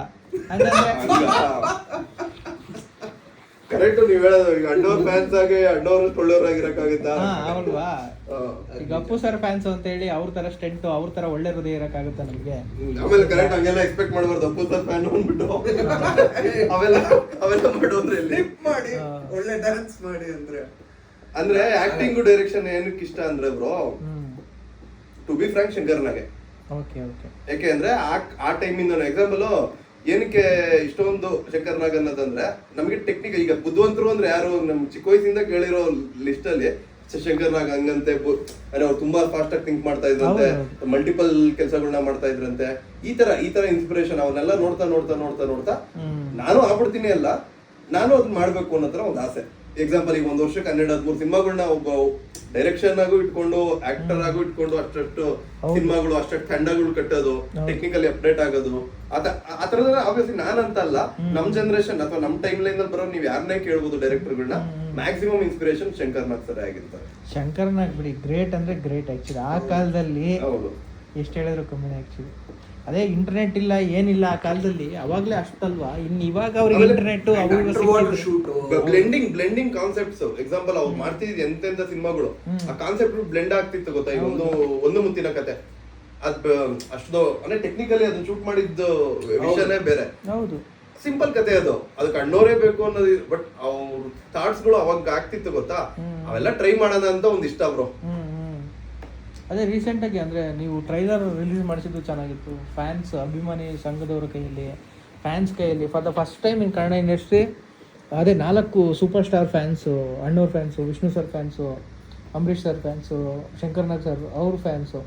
Speaker 2: ಕರೆಕ್ಟ್ ನೀವ್ ಹೇಳೋದು ಈಗ ಅಣ್ಣವ್ರ ಫ್ಯಾನ್ಸ್ ಆಗಿ ಅಣ್ಣವ್ರ ಕೊಳ್ಳೋರಾಗಿರಕ್ಕಾಗುತ್ತಾ
Speaker 1: ಹಾ. ಈಗ ಅಪ್ಪು ಸರ್ ಫ್ಯಾನ್ಸ್ ಅಂತ ಹೇಳಿ ಅವ್ರ ತರ ಸ್ಟೆಂಟ್ ಅವ್ರ ತರ ಒಳ್ಳೆ ಹೃದಯ ಇರಕ್ಕಾಗುತ್ತೆ ನಮ್ಗೆ.
Speaker 2: ಆಮೇಲೆ ಕರೆಕ್ಟ್ ಹಂಗೆಲ್ಲ ಎಕ್ಸ್ಪೆಕ್ಟ್ ಮಾಡಬಾರ್ದು. ಅಪ್ಪು ಸರ್ ಫ್ಯಾನ್ ಅಂದ್ಬಿಟ್ಟು ಅವೆಲ್ಲ ಅವೆಲ್ಲ ಮಾಡೋದ್ರೆ
Speaker 3: ಮಾಡಿ ಒಳ್ಳೆ ಡ್ಯಾನ್ಸ್ ಮಾಡಿ ಅಂದ್ರೆ.
Speaker 2: ಅಂದ್ರೆ ಆಕ್ಟಿಂಗ್ ಡೈರೆಕ್ಷನ್ ಏನಕ್ಕೆ ಇಷ್ಟ ಅಂದ್ರೆ ಬ್ರೋ ಟು ಬಿ ಫ್ರಾಂಕ್ ಶಂಕರ್ನಾಗೆ.
Speaker 1: ಓಕೆ ಓಕೆ
Speaker 2: ಯಾಕೆ ಅಂದ್ರೆ ಆ ಆ ಟೈಮಿಂದ ಎಕ್ಸಾಂಪಲ್ ಏನಕ್ಕೆ ಇಷ್ಟೊಂದು ಶಂಕರ್ ನಾಗ್ ಅನ್ನೋದಂದ್ರೆ ನಮಗೆ ಟೆಕ್ನಿಕ್ ಈಗ ಬುದ್ಧಿವಂತರು ಅಂದ್ರೆ ಯಾರು ನಮ್ ಚಿಕ್ಕ ವಯಸ್ಸಿಂದ ಕೇಳಿರೋ ಲಿಸ್ಟ್ ಅಲ್ಲಿ ಶಂಕರ್ ನಾಗ್ ಹಂಗಂತೆ ಅರೆ ಅಂದ್ರೆ ಅವ್ರು ತುಂಬಾ ಫಾಸ್ಟ್ ಆಗಿ ಥಿಂಕ್ ಮಾಡ್ತಾ ಇದ್ರಂತೆ. ಮಲ್ಟಿಪಲ್ ಕೆಲಸಗಳನ್ನ ಮಾಡ್ತಾ ಇದ್ರಂತೆ. ಈ ತರ ಈ ತರ ಇನ್ಸ್ಪಿರೇಷನ್ ಅವನ್ನೆಲ್ಲ ನೋಡ್ತಾ ನೋಡ್ತಾ ನೋಡ್ತಾ ನೋಡ್ತಾ ನಾನು ಆಗ್ಬಿಡ್ತೀನಿ ಅಲ್ಲ ನಾನು ಅದನ್ನ ಮಾಡ್ಬೇಕು ಅನ್ನೋ ತರ ಒಂದು ಆಸೆ. ಎಕ್ಸಾಂಪಲ್ ಈಗ ಒಂದ್ ವರ್ಷಕ್ಕೆ ಹನ್ನೆರಡು ಹದಿಮೂರು ಸಿನಿಮಾಗಳನ್ನ ಒಬ್ಬ ಡೈರೆಕ್ಷನ್ ಆಗು ಇಟ್ಕೊಂಡು ಆಕ್ಟರ್ ಆಗು ಇಟ್ಕೊಂಡು ಅಷ್ಟಷ್ಟು. ಸಿನಿಮಾಗಳು ಅಷ್ಟಷ್ಟು ತಂಡಗಳು ಕಟ್ಟೋದು. ಟೆಕ್ನಿಕಲಿ ಅಪ್ಡೇಟ್ ಆಗೋದು. ಆ ಥರದ ಆಬ್ವಿಯಸ್ಲಿ ನಾನಂತ ಅಲ್ಲ ನಮ್ ಜನರೇಷನ್ ಅಥವಾ ನಮ್ ಟೈಮ್ ಲೈನ್ ಅಲ್ಲಿ ಬರೋ ನೀವ್ ಯಾರನ್ನೇ ಕೇಳ್ಬೋದು ಡೈರೆಕ್ಟರ್ಗಳನ್ನ maximum inspiration Shankar Nag sir ಆಗಿರ್ತಾರೆ
Speaker 1: ಶಂಕರ್ನಾಗ್ ಬಿಡಿ ಗ್ರೇಟ್ ಅಂದ್ರೆ ಗ್ರೇಟ್ ಆಕ್ಚುಲಿ ಆ ಕಾಲದಲ್ಲಿ
Speaker 2: ಹೌದು.
Speaker 1: ಎಷ್ಟು ಹೇಳಿದ್ರು ಕಮ್ಮಿ ಆಕ್ಚುಲಿ ಅದೇ ಇಂಟರ್ನೆಟ್ ಇಲ್ಲ ಏನಿಲ್ಲ ಆ ಕಾಲದಲ್ಲಿ ಅವಾಗ್ಲೇ ಅಷ್ಟಲ್ವಾ? ಇನ್ ಇವಾಗ ಅವ್ರಿಗೆ internet
Speaker 2: blending blending concepts example ಅವ್ರು ಮಾಡ್ತಿದ್ ಎಂತೆಂತ ಸಿನಿಮಾಗಳು. ಆ ಕಾನ್ಸೆಪ್ಟ್ ಬ್ಲೆಂಡ್ ಆಗ್ತಿತ್ತು ಗೊತ್ತಾ? ಈಗ ಒಂದು ಒಂದು ಮುತ್ತಿನ ಕತೆ. ಅದ್ ಅಷ್ಟು ಅಂದ್ರೆ ಟೆಕ್ನಿಕಲಿ ಅದನ್ನ ಶೂಟ್ ಮಾಡಿದ್ದು ವಿಷಯನೇ ಬೇರೆ.
Speaker 1: ಹೌದು.
Speaker 2: ಸಿಂಪಲ್ ಕತೆ ಅದು. ಅದು ಕಣ್ಣೋರೇ ಬೇಕು ಅನ್ನೋದು ಬಟ್ ಅವ್ರ ಥಾಟ್ಸ್ಗಳು ಅವಾಗ ಆಗ್ತಿತ್ತು ಗೊತ್ತಾ? ಅವೆಲ್ಲ ಟ್ರೈ ಮಾಡೋಣ ಅಂತ ಒಂದು ಇಷ್ಟ ಬ್ರೋ
Speaker 1: ಅದೇ ರೀಸೆಂಟ್ ಆಗಿ ಅಂದ್ರೆ ನೀವು ಟ್ರೈಲರ್ ರಿಲೀಸ್ ಮಾಡಿಸಿದ್ದು ಚೆನ್ನಾಗಿತ್ತು. ಫ್ಯಾನ್ಸ್ ಅಭಿಮಾನಿ ಸಂಘದವರ ಕೈಯಲ್ಲಿ ಫ್ಯಾನ್ಸ್ ಕೈಯಲ್ಲಿ for the first time in Kannada industry ಅದೇ ನಾಲ್ಕು ಸೂಪರ್ ಸ್ಟಾರ್ ಫ್ಯಾನ್ಸು ಅಣ್ಣವ್ರ fans Vishnu sir fans Ambareesh sir fans Shankarnag sir ಅವ್ರ ಫ್ಯಾನ್ಸು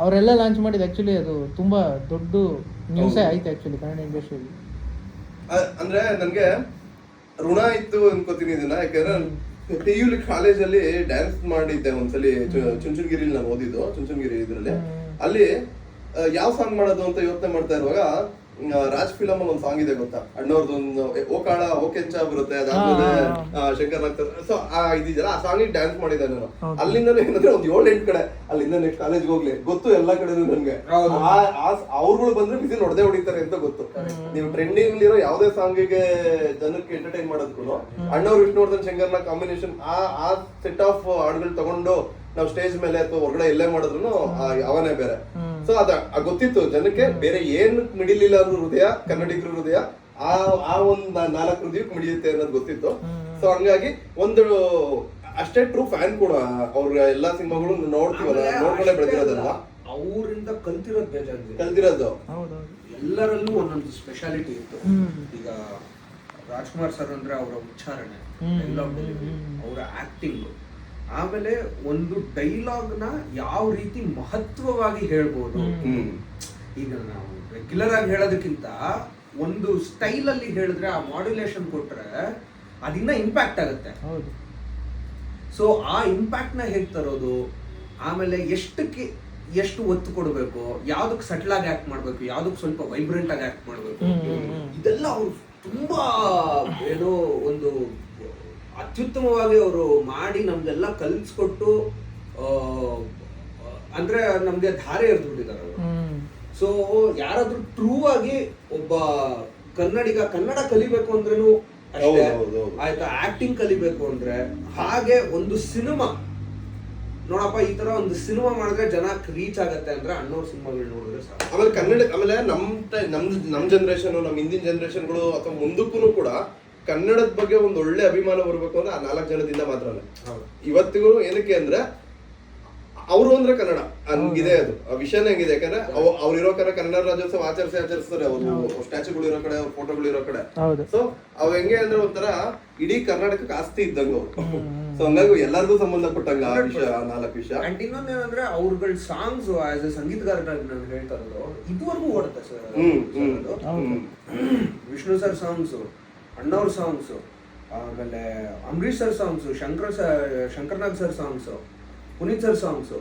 Speaker 1: ಅವರೆಲ್ಲ ಲಾಂಚ್ ಮಾಡಿದ್ದು ಆ್ಯಕ್ಚುಲಿ ಅದು ತುಂಬ ದೊಡ್ಡ ನ್ಯೂಸೇ ಆಯ್ತು ಆ್ಯಕ್ಚುಲಿ ಕನ್ನಡ ಇಂಡಸ್ಟ್ರಿಯಲ್ಲಿ
Speaker 2: ಅಂದ್ರೆ ನನ್ಗೆ ಋಣ ಇತ್ತು ಅನ್ಕೋತೀನಿ ಇದನ್ನ ಯಾಕಂದ್ರೆ ಟಿ ಯು ಕಾಲೇಜಲ್ಲಿ ಡ್ಯಾನ್ಸ್ ಮಾಡಿದ್ದೆ ಒಂದ್ಸಲಿ ಚುಂಚನಗಿರಿಲಿ ನಾನು ಓದಿದ್ದು ಚುಂಚನಗಿರಿ ಇದ್ರಲ್ಲಿ. ಅಲ್ಲಿ ಯಾವ ಸಾಂಗ್ ಮಾಡೋದು ಅಂತ ಯೋಚನೆ ಮಾಡ್ತಾ ಇರುವಾಗ ರಾಜ್ ಫಿಲಮ್ ಅಲ್ಲಿ ಒಂದು ಸಾಂಗ್ ಇದೆ ಗೊತ್ತಾ? ಅಣ್ಣವ್ರದ್ದು ಒಂದು ಓ ಕಾಳ ಓ ಕೆಂಚ ಬರುತ್ತೆ ಅದಾದ್ಮೇಲೆ ಶಂಕರ್ ನಾಗ್ ಸೊ ಆ ಇದಿದೆಯಲ್ಲ ಆ ಸಾಂಗ್ ಡ್ಯಾನ್ಸ್ ಮಾಡಿದೆ ನಾನು. ಅಲ್ಲಿಂದ ಏನಂದ್ರೆ ಒಂದ್ ಏಳು ಎಂಟು ಕಡೆ ಅಲ್ಲಿಂದ ನೆಕ್ಸ್ಟ್ ಕಾಲೇಜ್ ಹೋಗ್ಲಿ. ಗೊತ್ತು ಎಲ್ಲಾ ಕಡೆ ನನ್ಗೆ.
Speaker 3: ಆ
Speaker 2: ಅವ್ರುಗಳು ಬಂದ್ರೆ ಬಿಸಿ ಹೊಡೆದೇ ಹೊಡಿತಾರೆ ಅಂತ ಗೊತ್ತು. ನೀವು ಟ್ರೆಂಡಿಂಗ್ ಇರೋ ಯಾವ್ದೇ ಸಾಂಗಿಗೆ ಜನಕ್ಕೆ ಎಂಟರ್ಟೈನ್ ಮಾಡೋದಕ್ಕೂ ಅಣ್ಣವ್ರು ವಿಷ್ಣುವರ್ಧನ್ ಶಂಕರ್ನ ಕಾಂಬಿನೇಷನ್ ಆ ಆ ಸೆಟ್ ಆಫ್ ಹಾಡುಗಳು ತಗೊಂಡು ನಾವು ಸ್ಟೇಜ್ ಮೇಲೆ ಅಥವಾ ಹೊರಗಡೆ ಎಲ್ಲೇ ಮಾಡಿದ್ರು ಅವನೇ ಬೇರೆ. ಸೊ ಅದ ಗೊತ್ತಿತ್ತು ಜನಕ್ಕೆ ಬೇರೆ ಏನ್ ಮಿಡಿಲಿಲ್ಲ ಅಂದ್ರೂ ಹೃದಯ ಕನ್ನಡಿಗರ ಹೃದಯ ಆ ಆ ಒಂದ್ ನಾಲ್ಕು ಹೃದಯಕ್ಕೆ ಮಿಡಿಯುತ್ತೆ ಅನ್ನೋದು ಗೊತ್ತಿತ್ತು. ಸೊ ಹಂಗಾಗಿ ಒಂದು ಅಷ್ಟೇ ಟ್ರೂ ಫ್ಯಾನ್ ಕೂಡ ಅವ್ರ ಎಲ್ಲಾ ಸಿನಿಮಾಗಳು ನೋಡ್ತೀವಲ್ಲ ನೋಡ್ಕೊಂಡೇ ಬೆಳೆದಿರೋದಲ್ಲ.
Speaker 3: ಅವರಿಂದ ಕಲ್ತಿರೋದು ಬೇಜಾರು
Speaker 2: ಕಲ್ತಿರೋದು.
Speaker 3: ಎಲ್ಲರಲ್ಲೂ ಒಂದೊಂದು ಸ್ಪೆಷಾಲಿಟಿ ಇತ್ತು. ಈಗ ರಾಜ್ಕುಮಾರ್ ಸರ್ ಅಂದ್ರೆ ಅವರ ಉಚ್ಚಾರಣೆ. ಅವರ ಆಕ್ಟಿಂಗ್ ಆಮೇಲೆ ಒಂದು ಡೈಲಾಗ್ನ ಯಾವ ರೀತಿ ಮಹತ್ವವಾಗಿ ಹೇಳ್ಬೋದು? ಈಗ ನಾವು ರೆಗ್ಯುಲರ್ ಆಗಿ ಹೇಳೋದಕ್ಕಿಂತ ಒಂದು ಸ್ಟೈಲ್ ಅಲ್ಲಿ ಹೇಳಿದ್ರೆ ಆ ಮಾಡ್ಯುಲೇಷನ್ ಕೊಟ್ರೆ ಅದಿನ್ನ ಇಂಪ್ಯಾಕ್ಟ್ ಆಗುತ್ತೆ.
Speaker 1: ಹೌದು.
Speaker 3: ಸೊ ಆ ಇಂಪ್ಯಾಕ್ಟ್ನ ಹೇಗ್ ತರೋದು? ಆಮೇಲೆ ಎಷ್ಟಕ್ಕೆ ಎಷ್ಟು ಒತ್ತು ಕೊಡಬೇಕು? ಯಾವ್ದಕ್ಕೆ ಸಟಲ್ ಆಗಿ ಆಕ್ಟ್ ಮಾಡ್ಬೇಕು? ಯಾವ್ದಕ್ಕೆ ಸ್ವಲ್ಪ ವೈಬ್ರೆಂಟ್ ಆಗಿ ಆಕ್ಟ್ ಮಾಡ್ಬೇಕು. ಇದೆಲ್ಲ ಅವ್ರು ತುಂಬಾ ಏನೋ ಒಂದು ಅತ್ಯುತ್ತಮವಾಗಿ ಅವರು ಮಾಡಿ ನಮ್ದೆಲ್ಲ ಕಲ್ಸ್ಕೊಟ್ಟು ಆ, ಅಂದ್ರೆ ನಮ್ಗೆ ಧಾರೆ ಎರೆದ್ಬಿಟ್ಟಿದ್ದಾರೆ ಅವರು. ಸೊ ಯಾರಾದ್ರೂ ಟ್ರೂ ಆಗಿ ಒಬ್ಬ ಕನ್ನಡಿಗ ಕನ್ನಡ ಕಲಿಬೇಕು ಅಂದ್ರೇನು. ಆಯ್ತಾ? ಆಕ್ಟಿಂಗ್ ಕಲಿಬೇಕು ಅಂದ್ರೆ ಹಾಗೆ ಒಂದು ಸಿನಿಮಾ. ನೋಡಪ್ಪ ಈ ತರ ಒಂದು ಸಿನಿಮಾ ಮಾಡಿದ್ರೆ ಜನ ರೀಚ್ ಆಗತ್ತೆ ಅಂದ್ರೆ ಅಣ್ಣವ್ರ ಸಿನಿಮಾಗಳು ನೋಡಿದ್ರೆ ಸಾಕು.
Speaker 2: ಆಮೇಲೆ ಕನ್ನಡ ಆಮೇಲೆ ನಮ್ ನಮ್ ನಮ್ ಜನರೇಷನ್ ನಮ್ ಹಿಂದಿನ ಜನರೇಷನ್ಗಳು ಅಥವಾ ಮುಂದಕ್ಕೂ ಕೂಡ ಕನ್ನಡದ ಬಗ್ಗೆ ಒಂದು ಒಳ್ಳೆ ಅಭಿಮಾನ ಬರ್ಬೇಕು ಅಂದ್ರೆ ಆ ನಾಲ್ಕು ಜನದಿಂದ
Speaker 3: ಮಾತ್ರ.
Speaker 2: ಇವತ್ತಿಗೂ ಏನಕ್ಕೆ ಅಂದ್ರೆ ಅವರು ಅಂದ್ರೆ ಕನ್ನಡ. ಹಂಗಿದೆ ಅದು. ಆ ವಿಷಯನೇ ಹಂಗಿದೆ. ಯಾಕಂದ್ರೆ ಅವ್- ಅವ್ರು ಇರೋ ಕಡೆ ಕನ್ನಡ ರಾಜ್ಯೋತ್ಸವ ಆಚರಿಸಿ ಆಚರಿಸ್ತಾರೆ ಅವರು. ಸ್ಟ್ಯಾಚುಗಳು ಇರೋ ಕಡೆ ಅವ್ರ ಫೋಟೋಗಳು ಇರೋ ಕಡೆ. ಸೊ ಅವ್ ಹೆಂಗೆ ಅಂದ್ರೆ ಒಂಥರ ಇಡೀ ಕರ್ನಾಟಕಕ್ಕೆ ಆಸ್ತಿ ಇದ್ದಂಗ ಅವ್ರು. ಸೊ ಹಂಗಾಗಿ ಎಲ್ಲರಿಗೂ ಸಂಬಂಧಪಟ್ಟಂಗ ಆ ವಿಷಯ ನಾಲ್ಕು ವಿಷಯ.
Speaker 3: ಅಂಡ್ ಇನ್ನೊಂದೇನಂದ್ರೆ ಅವ್ರಗಳ ಸಾಂಗ್ಸ್ ಆಸ್ ಎ ಸಂಗೀತಗಾರನಾಗಿ ನಾನು ಹೇಳ್ತಾ ಇರೋದು ಇದುವರೆಗೂ ಓಡುತ್ತೆ ಸರ್. ವಿಷ್ಣು ಸರ್ ಸಾಂಗ್ಸ್ ಅಣ್ಣವ್ರ ಸಾಂಗ್ಸು ಆಮೇಲೆ Ambareesh sir songs Shankar sir Shankarnag sir songs Puneeth sir songs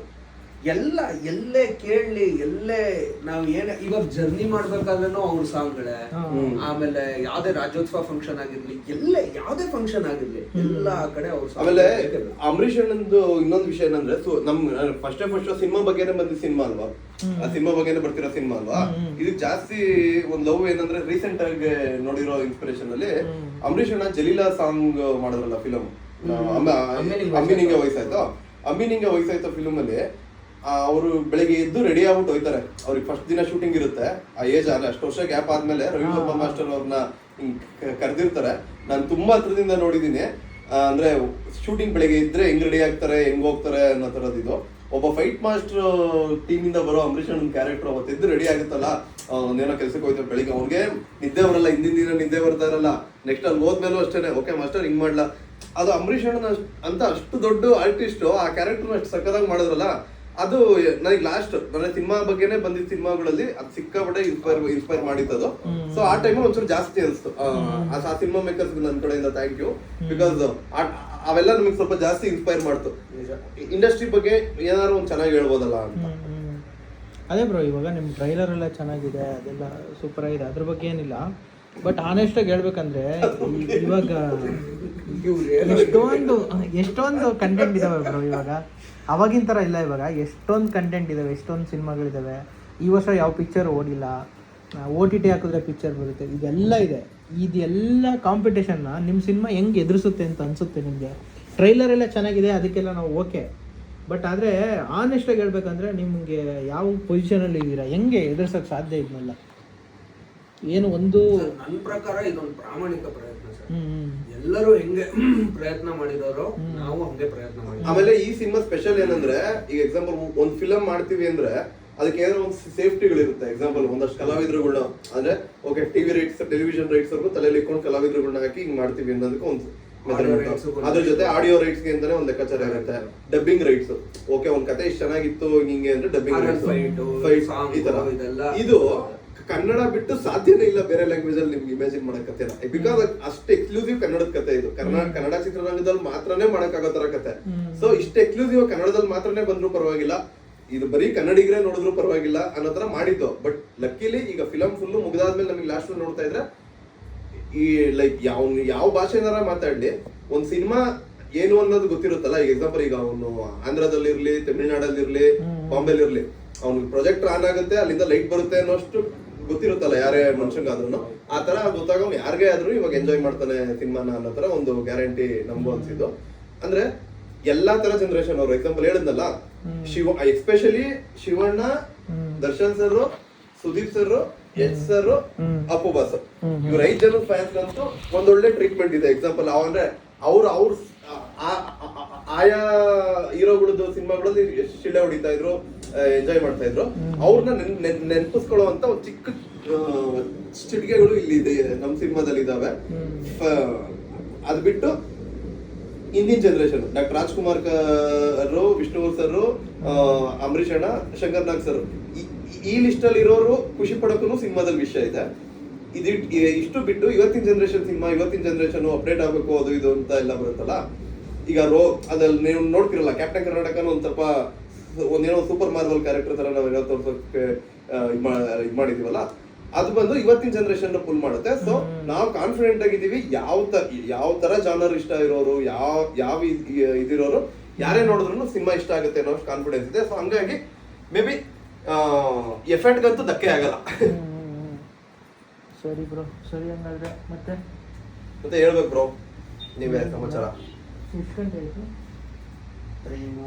Speaker 3: ಎಲ್ಲ ಎಲ್ಲೇ ಕೇಳಲಿ ಎಲ್ಲೇ ನಾವ್ ಏನೇ ಇವಾಗ ಜರ್ನಿ ಮಾಡ್ಬೇಕಾದ್ರೂ ಅವ್ರ ಸಾಂಗ್ಗಳೇ. ಆಮೇಲೆ ಯಾವ್ದೇ ರಾಜ್ಯೋತ್ಸವ ಫಂಕ್ಷನ್ ಆಗಿರ್ಲಿ ಎಲ್ಲೇ ಯಾವ್ದೇ ಫಂಕ್ಷನ್ ಆಗಿರ್ಲಿ ಎಲ್ಲ ಕಡೆ ಅವ್ರ
Speaker 2: ಆಮೇಲೆ. ಅಂಬರೀಷ್ ಅಣ್ಣಂದು ಇನ್ನೊಂದು ವಿಷಯ ಏನಂದ್ರೆ ಸೊ ನಮ್ ಫಸ್ಟ್ ಫಸ್ಟ್ ಸಿನಿಮಾ ಬಗ್ಗೆನೇ ಬಂದ ಸಿನಿಮಾ ಅಲ್ವಾ? ಆ ಸಿನಿಮಾ ಬಗ್ಗೆನೇ ಬರ್ತಿರೋ ಸಿನಿಮಾ ಅಲ್ವಾ? ಇದು ಜಾಸ್ತಿ ಒಂದ್ ಲವ್ ಏನಂದ್ರೆ ರೀಸೆಂಟ್ ಆಗಿ ನೋಡಿರೋ ಇನ್ಸ್ಪಿರೇಷನ್ ಅಲ್ಲಿ ಅಂಬರೀಷ್ ಅಣ್ಣ ಜಲೀಲಾ ಸಾಂಗ್ ಮಾಡಿದ್ರಲ್ಲ ಫಿಲಮ್
Speaker 3: ಅಮ್ಮಿ
Speaker 2: ನಿಂಗೆ ವಯಸ್ಸಾಯ್ತು. ಅಮ್ಮಿನಿಂಗೆ ವಯಸ್ಸಾಯ್ತು ಫಿಲಮ್ ಅಲ್ಲಿ ಅವರು ಬೆಳಿಗ್ಗೆ ಎದ್ದು ರೆಡಿ ಆಗ್ಬಿಟ್ಟು ಹೋಯ್ತಾರೆ. ಅವ್ರಿಗೆ ಫಸ್ಟ್ ದಿನ ಶೂಟಿಂಗ್ ಇರುತ್ತೆ. ಆ ಏಜ್ ಆದ್ರೆ ಅಷ್ಟು ವರ್ಷ ಗ್ಯಾಪ್ ಆದ್ಮೇಲೆ ರವಿ ವರ್ಮ ಮಾಸ್ಟರ್ ಅವ್ರನ್ನ ಕರೆದಿರ್ತಾರೆ. ನಾನು ತುಂಬಾ ಹತ್ರದಿಂದ ನೋಡಿದ್ದೀನಿ ಅಂದ್ರೆ ಶೂಟಿಂಗ್ ಬೆಳಿಗ್ಗೆ ಇದ್ರೆ ಹೆಂಗ್ ರೆಡಿ ಆಗ್ತಾರೆ ಹೆಂಗ್ ಹೋಗ್ತಾರೆ ಅನ್ನೋ ತರದ್ ಇದು. ಒಬ್ಬ ಫೈಟ್ ಮಾಸ್ಟರ್ ಟೀಮ್ ಇಂದ ಬರೋ ಅಂಬರೀಷ್ ಅಣ್ಣನ್ ಕ್ಯಾರೆಕ್ಟರ್ ಅವತ್ತು ಎದ್ದು ರೆಡಿ ಆಗುತ್ತಲ್ಲ? ಒಂದೇನೋ ಕೆಲಸಕ್ಕೆ ಹೋಯ್ತಾರೆ ಬೆಳಿಗ್ಗೆ. ಅವ್ರಿಗೆ ನಿದ್ದೆ ಬರಲ್ಲ ಹಿಂದಿನ ದಿನ ನಿದ್ದೆ ಬರ್ತಾ ಇರಲ್ಲ. ನೆಕ್ಸ್ಟ್ ಅಲ್ಲಿ ಹೋದ್ಮೇಲೂ ಅಷ್ಟೇ ಓಕೆ ಮಾಸ್ಟರ್ ಹಿಂಗ್ ಮಾಡ್ಲಾ? ಅದು ಅಂಬರೀಷ್ ಅಣ್ಣನ ಅಂತ ಅಷ್ಟು ದೊಡ್ಡ ಆರ್ಟಿಸ್ಟ್ ಆ ಕ್ಯಾರೆಕ್ಟರ್ ಅಷ್ಟು ಸಕ್ಕದಾಗಿ ಮಾಡಿದ್ರಲ್ಲ ಅದು ನನಗೆ ಲಾಸ್ಟ್ ನನ್ನ ಸಿನಿಮಾ ಬಗ್ಗೆನೇ ಬಂದಿದ್ದ ಸಿನಿಮಾಗಳಲ್ಲಿ ಅದು ಸಿಕ್ಕಾಪಟ್ಟೆ ಇನ್ಸ್ಪೈರ್ ಇನ್ಸ್ಪೈರ್ ಮಾಡಿದ್ದು ಸೊ ಆ ಟೈಮ್ ಒಂಚೂರು ಜಾಸ್ತಿ ಅನಿಸ್ತು. ಆ ಸಿನಿಮಾ ಮೇಕರ್ಸ್ ನನ್ನ ಕಡೆಯಿಂದ ಥ್ಯಾಂಕ್ ಯು ಬಿಕಾಸ್ ಅವೆಲ್ಲ ನಮಗೆ ಸ್ವಲ್ಪ ಜಾಸ್ತಿ ಇನ್ಸ್ಪೈರ್ ಮಾಡ್ತು. ಇಂಡಸ್ಟ್ರಿ ಬಗ್ಗೆ ಏನಾದ್ರು ಒಂದು ಚೆನ್ನಾಗಿ ಹೇಳ್ಬೋದಲ್ಲ ಅಂತ.
Speaker 1: ಅದೇ ಬ್ರೋ ಇವಾಗ ನಿಮ್ಮ ಟ್ರೈಲರ್ ಎಲ್ಲ ಚೆನ್ನಾಗಿದೆ ಅದೆಲ್ಲ ಸೂಪರ್ ಆಗಿದೆ. ಅದ್ರ ಬಗ್ಗೆ ಏನಿಲ್ಲ. ಬಟ್ ಆನೆಸ್ಟಾಗಿ ಹೇಳ್ಬೇಕಂದ್ರೆ, ಇವಾಗ ಎಷ್ಟೊಂದು ಎಷ್ಟೊಂದು ಕಂಟೆಂಟ್ ಇದಾವೆ ಬ್ರೋ ಇವಾಗ. ಅವಾಗಿನ ಥರ ಇಲ್ಲ ಇವಾಗ. ಎಷ್ಟೊಂದು ಕಂಟೆಂಟ್ ಇದಾವೆ, ಎಷ್ಟೊಂದು ಸಿನಿಮಾಗಳಿದಾವೆ. ಈ ವರ್ಷ ಯಾವ ಪಿಕ್ಚರ್ ಓಡಿಲ್ಲ. ಓ ಟಿ ಟಿ ಹಾಕಿದ್ರೆ ಪಿಕ್ಚರ್ ಬರುತ್ತೆ. ಇದೆಲ್ಲ ಇದೆ. ಇದೆಲ್ಲ ಕಾಂಪಿಟೇಷನ್ನ ನಿಮ್ಮ ಸಿನಿಮಾ ಹೆಂಗೆ ಎದುರಿಸುತ್ತೆ ಅಂತ ಅನಿಸುತ್ತೆ ನಿಮಗೆ. ಟ್ರೈಲರ್ ಎಲ್ಲ ಚೆನ್ನಾಗಿದೆ, ಅದಕ್ಕೆಲ್ಲ ನಾವು ಓಕೆ ಬಟ್ ಆದರೆ ಆನೆಸ್ಟಾಗಿ ಹೇಳ್ಬೇಕಂದ್ರೆ ನಿಮಗೆ ಯಾವ ಪೊಸಿಷನಲ್ಲಿ ಇದ್ದೀರಾ? ಹೆಂಗೆ ಎದುರ್ಸೋಕ್ಕೆ ಸಾಧ್ಯ ಇದನ್ನೆಲ್ಲ ಏನು ಒಂದು
Speaker 3: ನನ್ನ ನನ್ ಪ್ರಕಾರ ಇದೊಂದು ಪ್ರಾಮಾಣಿಕ ಪ್ರಯತ್ನ ಸರ್. ಎಲ್ಲರೂ ಹೆಂಗೆ ಪ್ರಯತ್ನ ಮಾಡಿದಾರೋ ನಾವು ಹಂಗೆ ಪ್ರಯತ್ನ ಮಾಡಿದ್ವಿ.
Speaker 2: ಆಮೇಲೆ ಈ ಸಿನಿಮಾ ಸ್ಪೆಷಲ್ ಏನಂದ್ರೆ ಈಗ ಎಕ್ಸಾಂಪಲ್ ಒಂದ್ ಫಿಲಂ ಮಾಡ್ತೀವಿ ಅಂದ್ರೆ ಅದಕ್ಕೆ ಏನಾದ್ರು ಒಂದು ಸೇಫ್ಟಿಗಳಿರುತ್ತೆ ಎಕ್ಸಾಂಪಲ್ ಒಂದಷ್ಟು ಕಲಾವಿದರುಗಳನ್ನ ಅಂದ್ರೆ okay TV rights television rights ಅವ್ರಿಗೂ ತಲೆಯಲ್ಲಿ ಇಟ್ಕೊಂಡು ಕಲಾವಿದರುಗಳನ್ನ ಹಾಕಿ ಹಿಂಗ್ ಮಾಡ್ತೀವಿ ಅನ್ನೋದಕ್ಕೆ ಒಂದು ಅದ್ರ ಜೊತೆ ಆಡಿಯೋ ರೈಟ್ಸ್ಗೆ ಅಂತಾನೆ ಒಂದ್ ಲೆಕ್ಕಾಚಾರ ಇರುತ್ತೆ. ಡಬ್ಬಿಂಗ್ ರೈಟ್ಸ್ ಓಕೆ ಒಂದ್ ಕತೆ ಇಷ್ಟ ಚೆನ್ನಾಗಿತ್ತು ಹಿಂಗೆ ಅಂದ್ರೆ ಡಬ್ಬಿಂಗ್ ರೈಟ್ಸ್ ಈ ತರ. ಇದು ಕನ್ನಡ ಬಿಟ್ಟು ಸಾಧ್ಯನೇ ಇಲ್ಲ ಬೇರೆ ಲ್ಯಾಂಗ್ವೇಜ್ ಅಲ್ಲಿ ನಿಮ್ಗೆ ಇಮ್ಯಾಜಿನ್ ಮಾಡಕ್ ಕತೆನ ಬಿಕಾಸ್ ಅಷ್ಟು ಎಕ್ಸ್ಕ್ಲೂಸಿವ್ ಕನ್ನಡದ ಕತೆ ಇದು. ಕನ್ನಡ ಕನ್ನಡ ಚಿತ್ರರಂಗದಲ್ಲಿ ಮಾತ್ರನೇ ಮಾಡಕ್ಕಾಗೋ ತರ ಕತೆ ಸೊ ಇಷ್ಟು ಎಕ್ಸ್ಕ್ಲೂಸಿವ್ ಕನ್ನಡದಲ್ಲಿ ಮಾತ್ರನೇ ಬಂದ್ರು ಪರವಾಗಿಲ್ಲ. ಇದು ಬರೀ ಕನ್ನಡಿಗರೇ ನೋಡಿದ್ರು ಪರವಾಗಿಲ್ಲ ಅನ್ನೋ ತರ ಮಾಡಿದ್ದು. ಬಟ್ ಲಕ್ಕಿಲಿ ಈಗ ಫಿಲಂ ಫುಲ್ ಮುಗಿದಾದ್ಮೇಲೆ ನಮಗೆ ಲಾಸ್ಟ್ ನೋಡ್ತಾ ಇದ್ರೆ ಈ ಲೈಕ್ ಯಾವ ಯಾವ ಭಾಷೆನಾರ ಮಾತಾಡ್ಲಿ ಒಂದ್ ಸಿನಿಮಾ ಏನು ಅನ್ನೋದು ಗೊತ್ತಿರುತ್ತಲ್ಲ? ಈಗ ಎಕ್ಸಾಂಪಲ್ ಈಗ ಅವನು ಆಂಧ್ರದಲ್ಲಿ ಇರ್ಲಿ ತಮಿಳ್ನಾಡಲ್ಲಿ ಇರ್ಲಿ ಬಾಂಬೆಲಿ ಇರ್ಲಿ ಅವ್ನಿಗೆ ಪ್ರೊಜೆಕ್ಟ್ ಆನ್ ಆಗುತ್ತೆ ಅಲ್ಲಿಂದ ಲೈಟ್ ಬರುತ್ತೆ ಅನ್ನೋಷ್ಟು ಗೊತ್ತಿರುತ್ತಲ್ಲ ಯಾರೇ ಮನುಷ್ಯಂಗಾದ್ರೂ ಆ ತರ ಗೊತ್ತಾಗ ಅವ್ನು ಯಾರಿಗೇ ಆದ್ರೂ ಇವಾಗ ಎಂಜಾಯ್ ಮಾಡ್ತಾನೆ ಸಿನಿಮಾನ ಅನ್ನೋ ತರ ಒಂದು ಗ್ಯಾರಂಟಿ ನಮಗೂ ಅನ್ಸಿದ್ದು. ಅಂದ್ರೆ ಎಲ್ಲಾ ತರ ಜನರೇಷನ್ ಅವರು ಎಕ್ಸಾಂಪಲ್ ಹೇಳಿದ್ನಲ್ಲ? Shiva especially Shivanna Darshan sir Sudeep sir H sir Appu boss ಇವ್ರ ಐದ್ ಜನ ಫ್ಯಾನ್ಸ್ ಅಂತೂ ಒಂದೊಳ್ಳೆ ಟ್ರೀಟ್ಮೆಂಟ್ ಇದೆ. ಎಕ್ಸಾಂಪಲ್ ಅಂದ್ರೆ ಅವ್ರ ಅವ್ರ ಆಯಾ ಹೀರೋಗಳದ್ದು ಸಿನಿಮಾಗಳಲ್ಲಿ ಶಿಳ್ಳೆ ಹೊಡಿತಾ ಇದ್ರು? ಎಂಜಾಯ್ ಮಾಡ್ತಾ ಇದ್ರು. ಅವ್ರನ್ನ ನೆನಪಿಸ್ಕೊಳ್ಳೋ ಅಂತ ಒಂದು ಚಿಕ್ಕ ಚಿಟಿಕೆಗಳು ಇಲ್ಲಿ ಇದೆ ನಮ್ ಸಿನಿಮಾದಲ್ಲಿ ಇದಾವೆ. ಅದ್ ಬಿಟ್ಟು ಹಿಂದಿನ ಜನರೇಷನ್ ಡಾಕ್ಟರ್ ರಾಜ್ಕುಮಾರ್ ಅವರು ವಿಷ್ಣು ಸರ್ ಅಂಬರೀಷ್ ಅಣ್ಣ ಶಂಕರ್ ನಾಗ್ ಸರ್ ಈ ಲಿಸ್ಟ್ ಅಲ್ಲಿ ಇರೋರು ಖುಷಿ ಪಡೋಕ್ಕೂ ಸಿನಿಮಾದಲ್ಲಿ ವಿಷಯ ಇದೆ. ಇದು ಇಷ್ಟು ಬಿಟ್ಟು ಇವತ್ತಿನ ಜನರೇಷನ್ ಸಿನಿಮಾ ಇವತ್ತಿನ ಜನರೇಷನ್ ಅಪ್ಡೇಟ್ ಆಗಬೇಕು ಅದು ಇದು ಅಂತ ಎಲ್ಲ ಬರುತ್ತಲ್ಲ. ಈಗ ರೋ ಅದ್ರಲ್ಲಿ ನೀವು ನೋಡ್ತಿರಲ್ಲ ಕ್ಯಾಪ್ಟನ್ ಕರ್ನಾಟಕನು ಒಂದ್ ಸ್ವಲ್ಪ ಒಂದೇನೋ ಸೂಪರ್ ಮಾರ್ವಲ್ ಕ್ಯಾರೆಕ್ಟರ್ ತರ ನಾವು ಏನೋ ತೋರ್ಸೋಕೆ ಇದು ಮಾಡಿದೀವಲ್ಲ ಅದು ಬಂದು ಇವತ್ತಿನ ಜನರೇಷನ್ ಪುಲ್ ಮಾಡುತ್ತೆ. ಸೊ ನಾವು ಕಾನ್ಫಿಡೆಂಟ್ ಆಗಿದ್ದೀವಿ ಯಾವ ತರ ಯಾವ ತರ ಜಾನರ್ ಇಷ್ಟ ಇರೋರು ಯಾವ ಯಾವ ಇದಿರೋರು ಯಾರೇ ನೋಡಿದ್ರು ಸಿನಿಮಾ ಇಷ್ಟ ಆಗುತ್ತೆ ಅನ್ನೋ ಕಾನ್ಫಿಡೆನ್ಸ್ ಇದೆ. ಸೊ ಹಂಗಾಗಿ ಮೇ ಬಿ ಎಫೆಕ್ಟ್ಗಂತೂ ಧಕ್ಕೆ ಆಗಲ್ಲ.
Speaker 1: ಸರಿ ಬ್ರೋ ಸರಿ ಹಂಗಾದ್ರೆ. ಮತ್ತೆ?
Speaker 2: ಮತ್ತೆ ಹೇಳ್ಬೇಕು ಬ್ರೋ ನೀವೇ ಸಮಾಚಾರ.
Speaker 1: ಎಷ್ಟು ಗಂಟೆ ಆಯಿತು?
Speaker 2: ಟೈಮು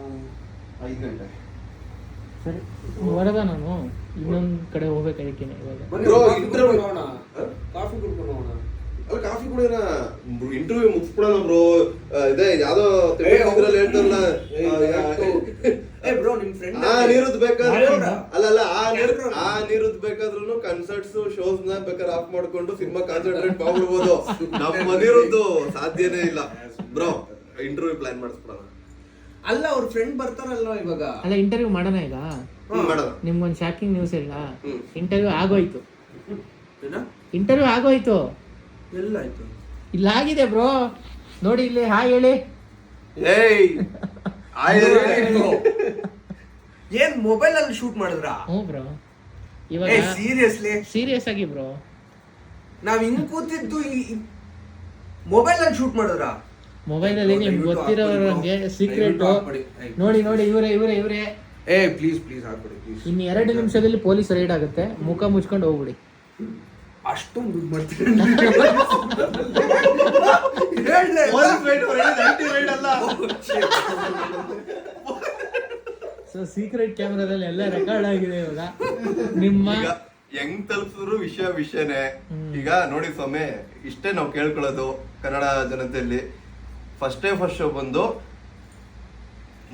Speaker 2: ಐದು ಗಂಟೆ.
Speaker 1: ಸರಿ ಹೊರಗ ನಾನು ಇನ್ನೊಂದು ಕಡೆ ಹೋಗ್ಬೇಕು ಅದಕ್ಕೆ ಇವಾಗ.
Speaker 3: ಬನ್ನಿ,
Speaker 2: Bro,
Speaker 3: ಕಾಫಿ
Speaker 2: interview-
Speaker 3: ಹೋಗೋಣ. ಕಾಫಿ ಕುಡ್ಕೊಂಡು ಹೋಗೋಣ.
Speaker 2: ಅಲ್ಲ ಕಾಫಿ ಕುಡಿಯೋಣ. ಇಂಟರ್ವ್ಯೂ ಮುಗಿಸ್ಬಿಡೋಣ ಬ್ರೋ. ಇದೇ ಯಾವ್ದೋ ಇದ್ರಲ್ಲಿ ಹೇಳ್ತಾರಲ್ಲ.
Speaker 3: ಏ, ಬ್ರೋ ನಿಮ್ ಫ್ರೆಂಡ್
Speaker 2: ಆ ನೀರುದ್ ಬೇಕಾದ್ರೆ? ಅಲ್ಲ ಅಲ್ಲ ಆ ನೀರು ಆ ನೀರುದ್ ಬೇಕಾದ್ರೂ ಕನ್ಸರ್ಟ್ಸ್ ಶೋಸ್ನ ಬೇಕಾದ್ರೆ ಆಫ್ ಮಾಡ್ಕೊಂಡು ಸಿನಿಮಾ ಕಾನ್ಸಂಟ್ರೇಟ್ ಮಾಡ್ಬಿಡ್ಬೋದು. ನಮ್ಮ ಮನಿರುದ್ದು ಸಾಧ್ಯನೇ ಇಲ್ಲ. ಬ್ರೋ ಇಂಟರ್ವ್ಯೂ ಪ್ಲಾನ್ ಮಾಡಿಸ್ಬಿಡೋಣ.
Speaker 3: ಅಲ್ಲ ಅವ್ರ ಫ್ರೆಂಡ್ ಬರ್ತಾರಲ್ಲ ಇವಾಗ?
Speaker 1: ಅಲ್ಲ ಇಂಟರ್ವ್ಯೂ ಮಾಡೋಣ ಈಗ? ನಿಮ್ಗೊಂದು ಶಾಕಿಂಗ್ ನ್ಯೂಸ್ ಇಲ್ಲ? ಇಂಟರ್ವ್ಯೂ ಆಗೋಯ್ತು. ಇಂಟರ್ವ್ಯೂ ಆಗೋಯ್ತು.
Speaker 3: ಎಲ್ಲ ಆಯ್ತು.
Speaker 1: ಇಲ್ಲಾಗಿದೆ ಬ್ರೋ. ನೋಡಿ ಇಲ್ಲಿ ಹಾ ಹೇಳಿ.
Speaker 3: ಏನ್ ಮೊಬೈಲ್ ಅಲ್ಲಿ ಶೂಟ್ ಮಾಡಿದ್ರ?
Speaker 1: ಹ್ಞೂ ಬ್ರೋ. ಇವಾಗ
Speaker 3: ಸೀರಿಯಸ್ಲಿ
Speaker 1: ಸೀರಿಯಸ್ ಆಗಿ ಬ್ರೋ.
Speaker 3: ನಾವ್ ಹಿಂಗ್ ಕೂತಿದ್ದು ಮೊಬೈಲ್ ಅಲ್ಲಿ ಶೂಟ್ ಮಾಡಿದ್ರ?
Speaker 1: ಮೊಬೈಲ್ ಅಲ್ಲಿ ನಿಮ್ಗೆ ಗೊತ್ತಿರೋರಂಗೆ ಸೀಕ್ರೆಟ್ ನೋಡಿ ನೋಡಿ ಇವರೇ ಇವರೇ ಇವರೇ.
Speaker 3: ಏ ಪ್ಲೀಸ್ ಪ್ಲೀಸ್ ಹಾಕ್ಬಿಡಿ ಪ್ಲೀಸ್
Speaker 1: ಇನ್ನು ಎರಡು ನಿಮಿಷದಲ್ಲಿ ಪೊಲೀಸ್ ರೈಡ್ ಆಗುತ್ತೆ. ಮುಖ ಮುಚ್ಕೊಂಡು ಹೋಗ್ಬಿಡಿ.
Speaker 3: ಅಷ್ಟೊಂದು ದುಡ್ಡು ಮಾಡ್ತೀರಿ.
Speaker 1: ಸೊ ಸೀಕ್ರೆಟ್ ಕ್ಯಾಮ್ರಾದಲ್ಲಿ ಎಲ್ಲ ರೆಕಾರ್ಡ್ ಆಗಿದೆ ಇವಾಗ. ನಿಮ್ಮ
Speaker 2: ಹೆಂಗ್ ತಲುಪಿದ್ರು ವಿಷಯ ವಿಷಯನೇ. ಈಗ ನೋಡಿ ಸ್ವಾಮಿ ಇಷ್ಟೇ ನಾವು ಕೇಳ್ಕೊಳ್ಳೋದು ಕನ್ನಡ ಜನತೆಯಲ್ಲಿ. ಫಸ್ಟ್ ಫಸ್ಟ್ ಶೋ ಬಂದು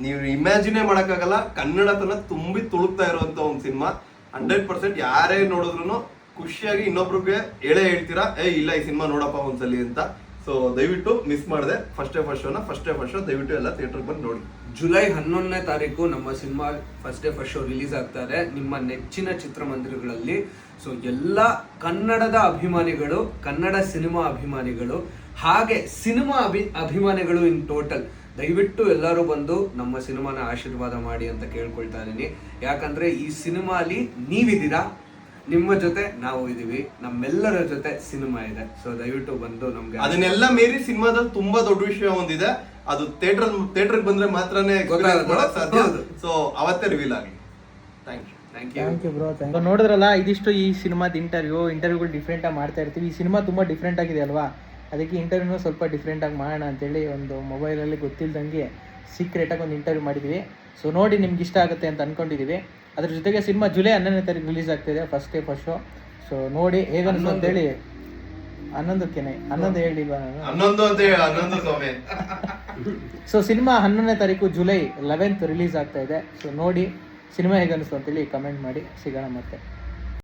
Speaker 2: ನೀವು ಇಮ್ಯಾಜಿನೇ ಮಾಡೋಕ್ಕಾಗಲ್ಲ, ಕನ್ನಡತನ ತುಂಬಿ ತುಳುಕ್ತಾ ಇರುವಂತ ಒಂದು ಸಿನಿಮಾ. ಹಂಡ್ರೆಡ್ ಪರ್ಸೆಂಟ್ ಯಾರೇ ನೋಡಿದ್ರು ಖುಷಿಯಾಗಿ ಇನ್ನೊಬ್ರಿಗೆ ಹೇಳೇ ಹೇಳ್ತೀರಾ, ಏ, ಇಲ್ಲ, ಈ ಸಿನಿಮಾ ನೋಡಪ್ಪ ಒಂದ್ಸಲಿ ಅಂತ. ಸೊ ದಯವಿಟ್ಟು ಮಿಸ್ ಮಾಡಿದೆ. ಫಸ್ಟ್ ಫಸ್ಟ್ ಶೋನ ಫಸ್ಟ್ ಫಸ್ಟ್ ಶೋ ದಯವಿಟ್ಟು ಎಲ್ಲ ಥಿಯೇಟರ್ಗೆ ಬಂದು ನೋಡಿ.
Speaker 3: ಜುಲೈ ಹನ್ನೊಂದನೇ ತಾರೀಕು ನಮ್ಮ cinema first day first show release ಆಗ್ತಾರೆ ನಿಮ್ಮ ನೆಚ್ಚಿನ ಚಿತ್ರಮಂದಿರಗಳಲ್ಲಿ. ಸೊ ಎಲ್ಲ ಕನ್ನಡದ ಅಭಿಮಾನಿಗಳು, ಕನ್ನಡ ಸಿನಿಮಾ ಅಭಿಮಾನಿಗಳು ಹಾಗೆ ಸಿನಿಮಾ ಅಭಿ ಅಭಿಮಾನಿಗಳು ಇನ್ ಟೋಟಲ್ ದಯವಿಟ್ಟು ಎಲ್ಲರೂ ಬಂದು ನಮ್ಮ ಸಿನಿಮಾನ ಆಶೀರ್ವಾದ ಮಾಡಿ ಅಂತ ಕೇಳ್ಕೊಳ್ತಾ ಇದ್ದೀನಿ. ಯಾಕಂದ್ರೆ ಈ ಸಿನಿಮಾಲಿ ನೀವಿದ್ದೀರಾ? ನಿಮ್ಮ ಜೊತೆ ನಾವು ಇದೀವಿ ನಮ್ಮೆಲ್ಲರ ಜೊತೆ ಸಿನಿಮಾ ಇದೆ. ಸೊ ದಯವಿಟ್ಟು ಬಂದು ನಮ್ಗೆ
Speaker 2: ಅದನ್ನೆಲ್ಲ ಮೀರಿ ಸಿನಿಮಾದಲ್ಲಿ ತುಂಬಾ ದೊಡ್ಡ ವಿಷಯ ಒಂದಿದೆ. ಅದು ಥಿಯೇಟರ್ ಥಿಯೇಟರ್ ಬಂದ್ರೆ ಮಾತ್ರನೇ ಸಾಧ್ಯ. ಸೊ ಅವತ್ತೇ ರಿವೀಲ್ ಆಗಲಿ. Thank you
Speaker 3: thank you
Speaker 1: thank bro thank ನೋಡಿದ್ರಲ್ಲ ಇದಿಷ್ಟು ಈ ಸಿನಿಮಾದ ಇಂಟರ್ವ್ಯೂ ಇಂಟರ್ವ್ಯೂಗಳು ಡಿಫ್ರೆಂಟ್ ಆಗಿ ಮಾಡ್ತಾ ಇರ್ತೀವಿ. ಈ ಸಿನಿಮಾ ತುಂಬಾ ಡಿಫ್ರೆಂಟ್ ಆಗಿದೆ ಅಲ್ವಾ? ಅದಕ್ಕೆ ಇಂಟರ್ವ್ಯೂ ಸ್ವಲ್ಪ ಡಿಫ್ರೆಂಟಾಗಿ ಮಾಡೋಣ ಅಂತೇಳಿ ಒಂದು ಮೊಬೈಲಲ್ಲಿ ಗೊತ್ತಿಲ್ದಂಗೆ ಸೀಕ್ರೆಟಾಗಿ ಒಂದು ಇಂಟರ್ವ್ಯೂ ಮಾಡಿದ್ದೀವಿ ಸೊ ನೋಡಿ ನಿಮ್ಗೆ ಇಷ್ಟ ಆಗುತ್ತೆ ಅಂತ ಅನ್ಕೊಂಡಿದೀವಿ. ಅದ್ರ ಜೊತೆಗೆ ಸಿನಿಮಾ ಜುಲೈ ಹನ್ನೊಂದನೇ ತಾರೀಕು ರಿಲೀಸ್ ಆಗ್ತಿದೆ first day first show so ನೋಡಿ ಹೇಗನ್ನಿಸ್ತು ಅಂತೇಳಿ ಹನ್ನೊಂದಕ್ಕೇನೆ ಹನ್ನೊಂದು ಹೇಳಿಲ್ವಾ ನಾನು?
Speaker 2: ಹನ್ನೊಂದು ಅಂತ ಹೇಳಿ ಹನ್ನೊಂದು ಸ್ವಾಮಿ.
Speaker 1: ಸೊ ಸಿನಿಮಾ ಹನ್ನೊಂದನೇ ತಾರೀಕು ಜುಲೈ ಲೆವೆಂತ್ ರಿಲೀಸ್ ಆಗ್ತಾ ಇದೆ. ಸೊ ನೋಡಿ ಸಿನಿಮಾ ಹೇಗನ್ನಿಸ್ತು ಅಂತೇಳಿ ಕಮೆಂಟ್ ಮಾಡಿ ಸಿಗೋಣ ಮತ್ತೆ.